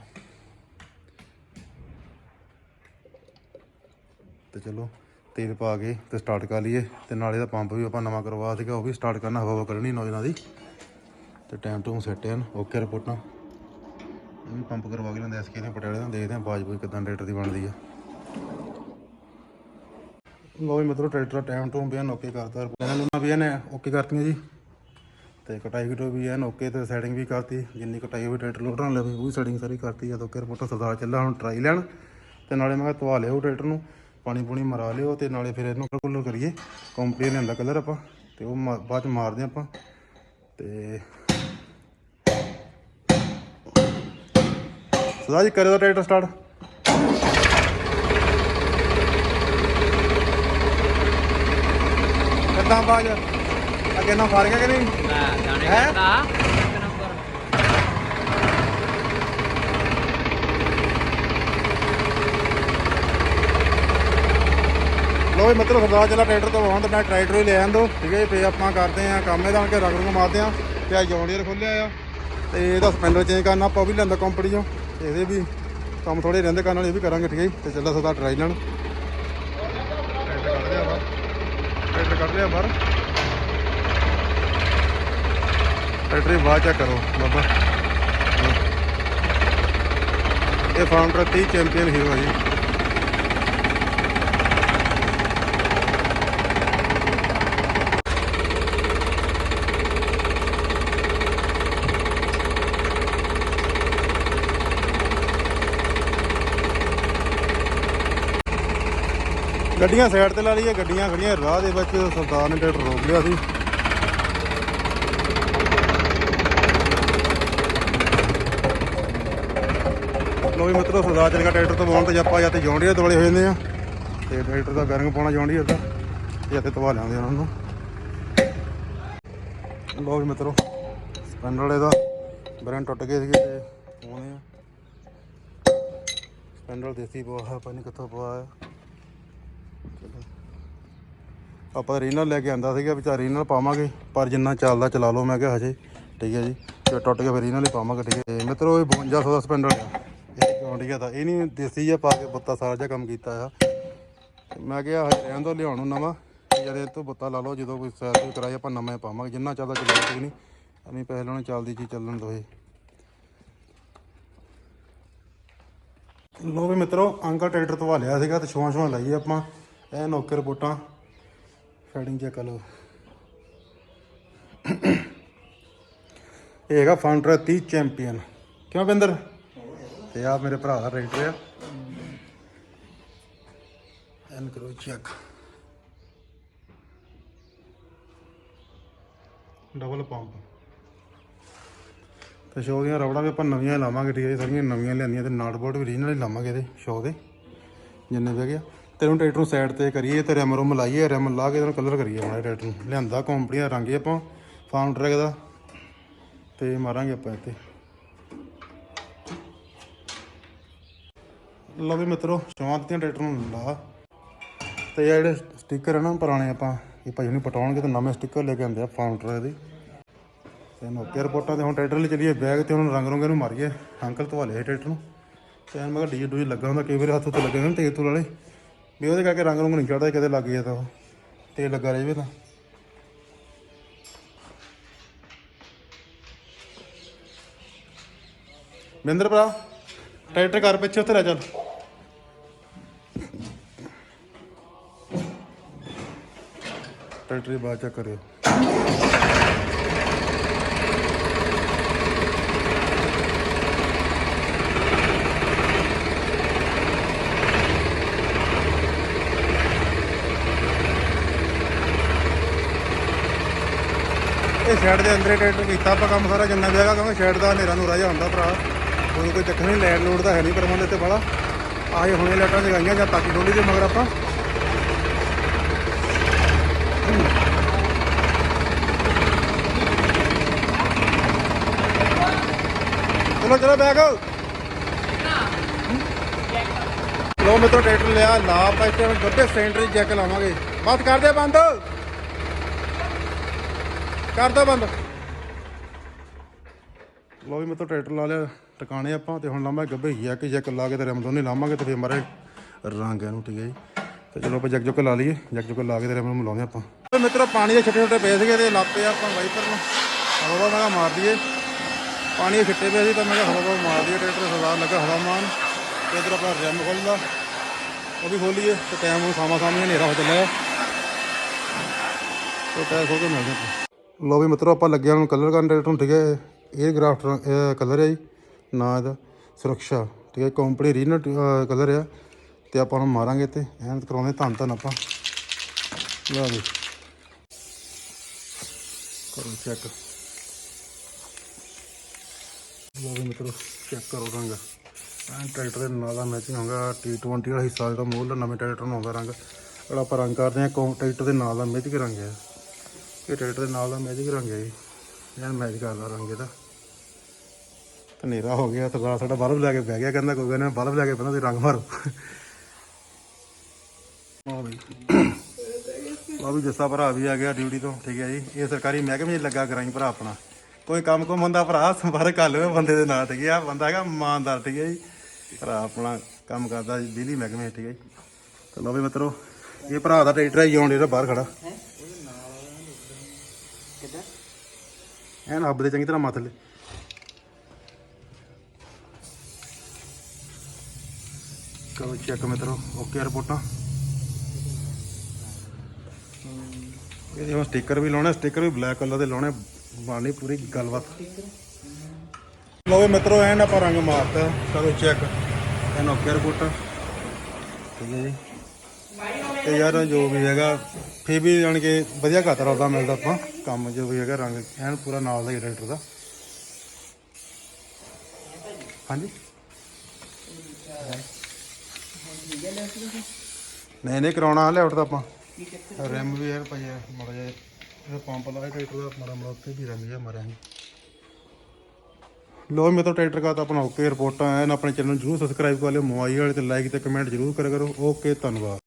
ਤੇ ਚਲੋ, ਤੇਲ ਪਾ ਕੇ ਤੇ ਸਟਾਰਟ ਕਰ ਲਈਏ। ਤੇ ਨਾਲੇ ਦਾ ਪੰਪ ਵੀ ਆਪਾਂ ਨਵਾਂ ਕਰਵਾ ਸੀਗਾ, ਉਹ ਵੀ ਸਟਾਰਟ ਕਰਨਾ ਹਵਾ ਹਵਾ ਕਰਨੀ ਨੌਜਣਾ ਦੀ। ਤੇ ਟਾਈਮ ਟੂ ਸੈੱਟ ਹਨ ਓਕੇ ਰਿਪੋਰਟਾਂ ਇਹ ਵੀ ਪੰਪ ਕਰਵਾ ਕੇ ਲੈਂਦੇ ਐਸਕੇ ਨੇ ਪਟਿਆਲੇ ਦਾ ਦੇਖਦੇ ਹਾਂ ਬਾਜ ਬੂਜ ਕਿਦਾਂ ਟਰੈਕਟਰ ਦੀ ਬਣਦੀ ਆ। ਲੋ ਵੀ ਮਤਲਬ ਟਰੈਕਟਰ ਟਾਈਮ ਟੂ ਵੀ ਓਕੇ ਕਰਤਾ। ਇਹਨਾਂ ਨੂੰ ਵੀ ਇਹਨੇ ਓਕੇ ਕਰਤੀਆਂ ਜੀ। ਤੇ ਕਟਾਈ ਵੀਟੋ ਵੀ ਐਨ ਓਕੇ ਤੇ ਸੈਟਿੰਗ ਵੀ ਕਰਤੀ, ਜਿੰਨੀ ਕਟਾਈ ਹੋਈ ਟਰੈਕਟਰ ਲੋਡਰ ਨਾਲ ਲਵੇ ਉਹ ਵੀ ਸੈਟਿੰਗ ਸਾਰੀ ਕਰਤੀ ਆ ਤਾਂ ਓਕੇ ਸਰਦਾਰ ਚੱਲਾ ਹੁਣ ਟਰਾਈ ਲੈਣ। ਤੇ ਨਾਲੇ ਮੈਂ ਕਿਹਾ ਧਵਾ ਲਿਓ ਟਰੈਕਟਰ ਨੂੰ, ਪਾਣੀ ਪੂਣੀ ਮਰਾ ਲਿਓ ਤੇ ਨਾਲੇ ਫਿਰ ਇਹਨੂੰ ਕੁੱਲਰ ਕਰੀਏ ਕੰਪਨੀ ਲਿਆਂਦਾ ਕਲਰ ਆਪਾਂ, ਤੇ ਉਹ ਬਾਅਦ ਚ ਮਾਰਦੇ ਆਪਾਂ। ਤੇ ਸਦਾ ਜੀ ਕਰਿਓ ਟਰੈਕਟਰ ਸਟਾਰਟ ਕਿੱਦਾਂ ਬਾਜ? ਅੱਗੇ ਨਾ ਫਾਰ ਗਿਆ ਕਿ ਨਹੀਂ? ਹੈ ਲੋ ਵੀ ਮਤਲਬ ਸਰਦਾਰ ਚਲਾ ਟਰੈਕਟਰ ਤੋਂ ਆਉਣ ਤੇ ਟਰੈਕਟਰ ਹੀ ਲੈ ਆਂਦੋ, ਠੀਕ ਹੈ ਜੀ ਫੇ ਆਪਾਂ ਕਰਦੇ ਆਂ ਕੰਮ ਇਹਦਾ ਹੁਣ ਕੇ ਰਗੜ ਨੂੰ ਮਾਰਦੇ ਆਂ ਤੇ ਆ ਜੌਂਡੀਅਰ ਖੋਲਿਆ ਆ, ਤੇ ਇਹਦਾ ਸਪੈਂਡਰ ਚੇਂਜ ਕਰਨਾ, ਆਪਾਂ ਵੀ ਲੈਂਦਾ ਕੰਪਨੀ ਚੋਂ, ਇਹਦੇ ਵੀ ਕੰਮ ਥੋੜੇ ਰਹਿੰਦੇ, ਕਰਨ ਵਾਲੇ ਇਹ ਵੀ ਕਰਾਂਗੇ, ਠੀਕ ਹੈ ਜੀ, ਤੇ ਚੱਲਾ ਸਰਦਾਰ ਟਰਾਈ ਲੈਣ। ਟਰੈਕਟਰ ਕੱਢ ਲਿਆ ਬਾਹਰ। ਟਰੈਕਟਰ ਕੱਢ ਲਿਆ ਬਾਹਰ। ਟਰੈਕਟਰ ਦੀ ਆਵਾਜ਼ ਚੈੱਕ ਕਰੋ, ਬਾਬਾ। ਇਹ ਫਾਊਂਡਰ 30 ਚੈਂਪੀਅਨ ਹੀਰੋ ਹੈ ਜੀ। ਗੱਡੀਆਂ ਸਾਈਡ ਤੇ ਲਾ ਲਈਏ, ਗੱਡੀਆਂ ਖੜੀਆਂ, ਰਾਹ ਦੇ ਵਿੱਚ ਸਰਦਾਰ ਨੇ ਟਰੈਕਟਰ ਰੋਕ ਲਿਆ ਸੀ। ਲੋ ਵੀ ਮਿੱਤਰੋ, ਸਰਦਾਰ ਚਲ ਗਿਆ ਟਰੈਕਟਰ ਤੋਂ ਵਾਉਣ ਤੇ ਆਪਾਂ ਜਾਂ ਤੇ ਜੌਂਡੀਅਰ ਦੁਆਲੇ ਹੋ ਜਾਂਦੇ ਆ, ਤੇ ਟਰੈਕਟਰ ਦਾ ਬੈਰਿੰਗ ਪਾਉਣਾ ਜੌਂਡੀਅਰ ਦਾ, ਤੇ ਇੱਥੇ ਲਿਆਉਂਦੇ ਉਹਨਾਂ ਨੂੰ। ਲੋ ਵੀ ਮਿੱਤਰੋ ਸਪੈਂਡਰ ਵਾਲੇ ਦਾ ਬੈਰਿੰਗ ਟੁੱਟ ਗਏ ਸੀਗੇ ਤੇ ਪਾਉਣੇ ਆ। ਸਪੈਂਡਰ ਦੇਸੀ ਪਵਾ ਆਪਾਂ ਨੇ ਕਿੱਥੋਂ ਪਵਾਇਆ ਆਪਾਂ ਰੀਨਲ ਲੈ ਕੇ ਆਂਦਾ ਸੀਗਾ ਵਿਚਾਰ ਰੀਨਲ ਪਾਵਾਂਗੇ, ਪਰ ਜਿੰਨਾ ਚੱਲਦਾ ਚਲਾ ਲਓ, ਮੈਂ ਕਿਹਾ ਹਜੇ, ਠੀਕ ਹੈ ਜੀ। ਜੇ ਟੁੱਟ ਗਿਆ ਫਿਰ ਰੀਨਲ ਹੀ ਪਾਵਾਂਗੇ, ਠੀਕ ਹੈ। ਤੇ ਮਿੱਤਰੋ, ਇਹ 5200 ਦਾ ਸਪੈਂਡਰ ਆ। ਇਹ ਕੌਂਡੀਆ ਦਾ ਇਹ ਨਹੀਂ ਦੇਸੀ ਜਿਹਾ ਪਾ ਕੇ ਬੁੱਤਾ ਸਾਰਾ ਜਿਹਾ ਕੰਮ ਕੀਤਾ ਆ। ਮੈਂ ਕਿਹਾ ਹਜੇ ਰਹਿਣ ਦੋ, ਲਿਆਉਣ ਨੂੰ ਨਵਾਂ। ਤੇ ਤੋਂ ਬੁੱਤਾ ਲਾ ਲਓ, ਜਦੋਂ ਕੋਈ ਸੈਰ ਕੋਈ ਕਰਾਈ ਆਪਾਂ ਨਵਾਂ ਹੀ ਪਾਵਾਂਗੇ। ਜਿੰਨਾ ਚੱਲਦਾ ਚਲਾ ਠੀਕ ਨਹੀਂ ਐਵੇਂ ਪੈਸੇ ਲਾਉਣੇ ਚੱਲਦੀ ਚੀਜ਼ ਚੱਲਣ ਦੋ ਲੋ ਵੀ ਮਿੱਤਰੋ ਅੰਕਲ ਟਰੈਕਟਰ ਧਵਾ ਲਿਆ ਸੀਗਾ ਤੇ ਛੁਆਂ ਛੁਆਂ ਲਾਈਏ ਆਪਾਂ। ਇਹ ਨੌਕਰ ਰਿਪੋਰਟਾਂ। ਫੈਡਿੰਗ ਚੈੱਕ ਕਰ ਲਓ। ਇਹ ਹੈਗਾ ਫਾਊਂਡਰ 30 ਚੈਂਪੀਅਨ ਕਿਉਂ ਬਿੰਦਰ? ਤੇ ਆ ਮੇਰੇ ਭਰਾ ਦਾ ਟਰੈਕਟਰ ਆ। ਐਨ ਕਰੋ ਚੈੱਕ ਡਬਲ ਪੰਪ ਤੇ ਸ਼ੋਅ ਦੀਆਂ ਰਬੜਾਂ ਵੀ ਆਪਾਂ ਨਵੀਆਂ ਹੀ ਲਾਵਾਂਗੇ ਠੀਕ ਹੈ ਜੀ, ਸਾਰੀਆਂ ਨਵੀਆਂ ਲਿਆਂਦੀਆਂ ਤੇ ਨਾਟ ਬੋਲਟ ਵੀ ਰੀਜਨਲ ਹੀ ਲਾਵਾਂਗੇ ਇਹਦੇ ਸ਼ੋਅ ਦੇ ਜਿੰਨੇ ਵੀ ਹੈਗੇ ਆ। ਤੇ ਉਹਨੂੰ ਟਰੈਕਟਰ ਨੂੰ ਸਾਈਡ ਤੇ ਕਰੀਏ ਤੇ ਰੈਮ ਰੁਮ ਲਾਈਏ ਰੈਮ ਲਾ ਕੇ ਇਹਨੂੰ ਕਲਰ ਕਰੀਏ ਆਪਣਾ ਟਰੈਕਟਰ ਨੂੰ। ਲਿਆਂਦਾ ਕੰਪਨੀ ਦਾ ਰੰਗ ਹੀ ਆਪਾਂ ਫਾਰਮ ਟਰੈਕ ਦਾ। ਤੇ ਮਾਰਾਂਗੇ ਆਪਾਂ ਇੱਥੇ। ਲਓ ਵੀ ਮਿੱਤਰੋ ਚੌਂਕ ਦੀਆਂ ਟਰੈਕਟਰ ਨੂੰ ਲਾ। ਤੇ ਇਹ ਜਿਹੜੇ ਸਟicker ਆ ਨਾ ਪੁਰਾਣੇ ਆਪਾਂ, ਇਹ ਭਾਈ ਨੂੰ ਪਟਾਉਣਗੇ ਤੇ ਨਵੇਂ ਸਟicker ਲੈ ਕੇ ਆਂਦੇ ਆ ਫਾਰਮ ਟਰੈਕ ਦੇ। ਤੇ ਨੋਕੇ ਰਿਪੋਰਟਾਂ ਤੇ ਹੁਣ ਟਰੈਕਟਰ ਲਈ ਚੱਲੀਏ ਬੈਗ ਤੇ ਹੁਣ ਰੰਗ ਰੁੰਗ ਨੂੰ ਮਾਰੀਏ। ਅੰਕਲ ਧਵਾ ਲਿਆ ਟਰੈਕਟਰ ਨੂੰ। ਤੇ ਮੈਂ ਕਿਹਾ ਡੀ ਡੂਜੀ ਲੱਗਾ ਹੁੰਦਾ, ਕਈ ਵਾਰੀ ਹੱਥ ਉੱਤੇ ਲੱਗੇ ਹੁੰਦੇ ਤੇਲ ਤੂਲ ਵਾਲੇ। ਵੀ ਉਹਦੇ ਕਰਕੇ ਰੰਗ ਰੁੰਗ ਨਹੀਂ ਚੜਦਾ, ਕਿਤੇ ਲੱਗ ਗਿਆ ਤਾਂ ਉਹ। ਤੇਲ ਲੱਗਾ ਰਹੇ ਤਾਂ। ਮਹਿੰਦਰ ਭਰਾ, ਟਰੈਕਟਰ ਕਰ ਪਿੱਛੇ ਉੱਥੇ ਰਹਿ ਚੱਲ। ਟਰੈਕਟਰ ਦੀ ਬਾਅਦ ਚੈੱਕ ਕਰਿਓ। ਇਹ ਸ਼ੈਡ ਦੇ ਅੰਦਰ ਟਰੈਕਟਰ ਕੀਤਾ, ਆਪਾਂ ਕੰਮ ਸਾਰਾ ਜਿੰਨਾ ਵੀ ਹੈਗਾ, ਕਿਉਂਕਿ ਸ਼ੈਡ ਦਾ ਹਨੇਰਾ ਨੂਰਾ ਜਿਹਾ ਹੁੰਦਾ ਭਰਾ। ਕੋਈ ਕੋਈ ਚੱਕਰ ਨਹੀਂ ਲੈਟ ਲੋਡ ਦਾ ਹੈ ਨਹੀਂ ਪ੍ਰਬੰਧ ਤੇ ਬੜਾ। ਆਹੇ ਹੁਣੇ ਲਾਈਟਾਂ ਜਗਾਈਆਂ ਜਾਂ ਤਾਕੀ ਡੋਲੀ ਦੇ ਮਗਰ ਆਪਾਂ। ਚਲੋ ਚਲੋ, ਬੈਗ। ਲੋ ਮਿੱਤਰੋ, ਟਰੈਕਟਰ ਲਿਆ, ਲਾ ਆਪਾਂ ਇੱਥੇ ਹੁਣ ਗੱਬੇ ਸੈਂਟਰ ਜੈਕ ਲਾਵਾਂਗੇ। ਬਸ ਕਰ ਦੇ ਬੰਦ। ਕਰ ਦੋ ਬੰਦ। ਲੋ ਵੀ ਮਿੱਤਰੋ, ਟਰੈਕਟਰ ਲਾ ਲਿਆ, ਟਿਕਾਣੇ ਆਪਾਂ ਤੇ ਹੁਣ ਲਾਵਾਂਗੇ ਗੱਬੇ ਜੈਕ ਜੈਕ ਲਾ ਕੇ ਤੇ ਰਮ ਦੋਨੇ ਲਾਵਾਂਗੇ ਤੇ ਫਿਰ ਮਾਰੇ ਰੰਗ ਇਹਨੂੰ, ਠੀਕ ਹੈ ਜੀ। ਤੇ ਚਲੋ ਆਪਾਂ ਜੱਗ ਜੁੱਕ ਲਾ ਲਈਏ, ਜੱਗ ਜੁੱਕ ਲਾ ਕੇ ਤੇ ਰਮ ਨੂੰ ਲਾਉਂਦੇ ਆਪਾਂ। ਤੇ ਮਿੱਤਰੋ, ਪਾਣੀ ਦੇ ਛੋਟੇ ਛੋਟੇ ਪਏ ਸੀਗੇ ਤੇ ਲਾਪੇ ਆਪਾਂ ਵਾਈਪਰ ਨੂੰ ਹਵਾ ਮੈਂ ਮਾਰ ਦਈਏ। ਪਾਣੀ ਫਿੱਟੇ ਛਿੱਟੇ ਪਏ ਸੀ ਤਾਂ ਮੈਂ ਕਿਹਾ ਹਵਾ ਹਵਾ ਮਾਰ ਟਰੈਕਟਰ ਸਰਦਾਰ ਲੱਗਾ ਹਵਾਮਾਨ ਤੇ ਇਧਰ ਆਪਣਾ ਰਿਮ ਖੋਲਦਾ ਉਹ ਵੀ ਖੋਲੀਏ ਤੇ ਟਾਈਮ ਨੂੰ ਸਾਮਾ ਸਾਹਮਣੇ ਹਨੇਰਾ ਹੋ ਚੱਲਿਆ। ਤੇ ਟਾਇਰ ਖੋਲ ਕੇ ਮਿਲਦੇ ਲੋ ਵੀ ਮਿੱਤਰੋ, ਆਪਾਂ ਲੱਗਿਆ ਹੁਣ ਕਲਰ ਕਰਨ ਟਰੈਕਟਰ ਨੂੰ, ਠੀਕ ਹੈ? ਇਹ ਗ੍ਰਾਫਟ ਕਲਰ ਹੈ ਜੀ, ਨਾ ਇਹਦਾ। ਸੁਰੱਖਿਆ, ਠੀਕ ਹੈ? ਕੰਪਨੀ ਰੀਨਲ ਕਲਰ ਆ। ਤੇ ਆਪਾਂ ਨੂੰ ਮਾਰਾਂਗੇ ਤੇ ਐਨ ਕਰਾਉਂਦੇ, ਧੰਨ ਧੰਨ ਆਪਾਂ। ਲਓ ਜੀ। ਕਰੋ ਚੈੱਕ ਲਓ ਵੀ ਮਿੱਤਰੋ ਚੈੱਕ ਕਰੋ ਰੰਗ। ਐਂ ਟਰੈਕਟਰ ਦੇ ਨਾਲ ਦਾ ਮੈਚਿੰਗ ਹੋਗਾ T20 ਵਾਲਾ ਹਿੱਸਾ ਜਿਹੜਾ ਮੋਲ ਨਵੇਂ ਟਰੈਕਟਰ ਨੂੰ ਆਉਂਦਾ ਰੰਗ। ਜਿਹੜਾ ਆਪਾਂ ਰੰਗ ਕਰਦੇ ਹਾਂ, ਕੌਮ ਟਰੈਕਟਰ ਦੇ ਨਾਲ ਦਾ ਮੈਚਿੰਗ ਰੰਗ ਹੈ। ਇਹ ਟਰੈਕਟਰ ਦੇ ਨਾਲ ਦਾ ਮੈਚਿੰਗ ਰੰਗ ਹੈ ਜੀ। ਐਨ ਮੈਚ ਕਰਦਾ ਰੰਗ ਇਹਦਾ। ਹਨੇਰਾ ਹੋ ਗਿਆ, ਤਾਂ ਸਾਡਾ ਬਲਬ ਲੈ ਕੇ ਬਹਿ ਗਿਆ, ਕਹਿੰਦਾ ਕੋਈ ਕਹਿੰਦਾ ਬਲਬ ਲੈ ਕੇ ਪਹਿਲਾਂ ਤੁਸੀਂ ਰੰਗ ਮਾਰੋ। ਆਹ ਬਈ ਆ ਵੀ ਜੱਸਾ ਭਰਾ ਵੀ ਆ ਗਿਆ ਡਿਊਟੀ ਤੋਂ, ਠੀਕ ਹੈ ਜੀ। ਇਹ ਸਰਕਾਰੀ ਮਹਿਕਮੇ 'ਚ ਲੱਗਾ ਗਰਾਈ ਭਰਾ ਆਪਣਾ। ਕੋਈ ਕੰਮ ਕੁਮ ਹੁੰਦਾ ਭਰਾ ਸੰਪਰਕ ਕਰ ਲਿਓ ਬੰਦੇ ਦੇ ਨਾਲ ਠੀਕ ਆ ਬੰਦਾ ਹੈਗਾ ਇਮਾਨਦਾਰ ਠੀਕ ਹੈ ਜੀ। ਭਰਾ ਆਪਣਾ ਕੰਮ ਕਰਦਾ ਜੀ ਬਿਜਲੀ ਮਹਿਕਮੇ ਠੀਕ ਹੈ ਜੀ। ਚਲੋ ਵੀ ਮਿੱਤਰੋ ਇਹ ਭਰਾ ਦਾ ਟਰੈਕਟਰ ਹੈ ਜੌਨ ਜਿਹੜਾ ਬਾਹਰ ਖੜਾ। ਐਨ ਹੱਬ ਦੇ ਚੰਗੀ ਤਰ੍ਹਾਂ ਮੱਥ ਲੈ। ਕਰੋ ਚੈੱਕ ਮਿੱਤਰੋ ਓਕੇ ਰਿਪੋਰਟਾਂ। ਇਹਦੇ ਸਟicker ਵੀ ਲਾਉਣੇ ਸਟicker ਵੀ ਬਲੈਕ ਕਲਰ ਦੇ ਲਾਉਣੇ। ਬਾਣੀ ਪੂਰੀ ਗੱਲਬਾਤ। ਲਓ ਵੀ ਮਿੱਤਰੋ, ਐਨ ਆਪਾਂ ਰੰਗ ਮਾਰਤਾ। ਕਰੋ ਚੈੱਕ ਐਨ ਓਕੇ ਰਿਪੋਰਟਾਂ ਠੀਕ ਹੈ ਜੀ। ਤੇ ਯਾਰ, ਜੋ ਵੀ ਹੈਗਾ, ਫੇਰ ਵੀ ਜਾਣ ਕੇ ਵਧੀਆ ਘਾਤਰ ਆਉਂਦਾ ਮਿਲਦਾ ਆਪਾਂ। ਕੰਮ ਜੋ ਵੀ ਹੈਗਾ, ਰੰਗ ਐਨ ਪੂਰਾ ਨਾਲ ਦਾ ਹੀ ਟਰੈਕਟਰ ਦਾ। ਹਾਂਜੀ? ਨਹੀਂ ਨਹੀਂ, ਕਰਾਉਣਾ ਲੈ ਉੱਠਦਾ ਆਪਾਂ। ਰਿਮ ਵੀ ਯਾਰ ਭਾਈ ਮੜਾ ਜਾ ਇਹ ਪੰਪ ਲਾਇਆ ਟਰੈਕਟਰ ਦਾ ਮਾੜਾ ਮਾੜਾ ਉੱਤੇ ਵੀ ਰਿਮ ਜਿਹਾ ਮਾਰਿਆ ਸੀ। ਲੋ ਮੇਰੇ ਤੋਂ ਟਰੈਕਟਰ ਦਾ ਤਾਂ ਆਪਣਾ ਓਕੇ ਰਿਪੋਰਟਾਂ ਐਨ ਆਪਣੇ ਚੈਨਲ ਨੂੰ ਜਰੂਰ ਸਬਸਕ੍ਰਾਈਬ ਕਰ ਲਿਓ। ਮੋਬਾਈਲ ਵਾਲੇ ਤੇ ਲਾਈਕ ਤੇ ਕਮੈਂਟ ਜਰੂਰ ਕਰਿਆ ਕਰੋ। ਓਕੇ, ਧੰਨਵਾਦ।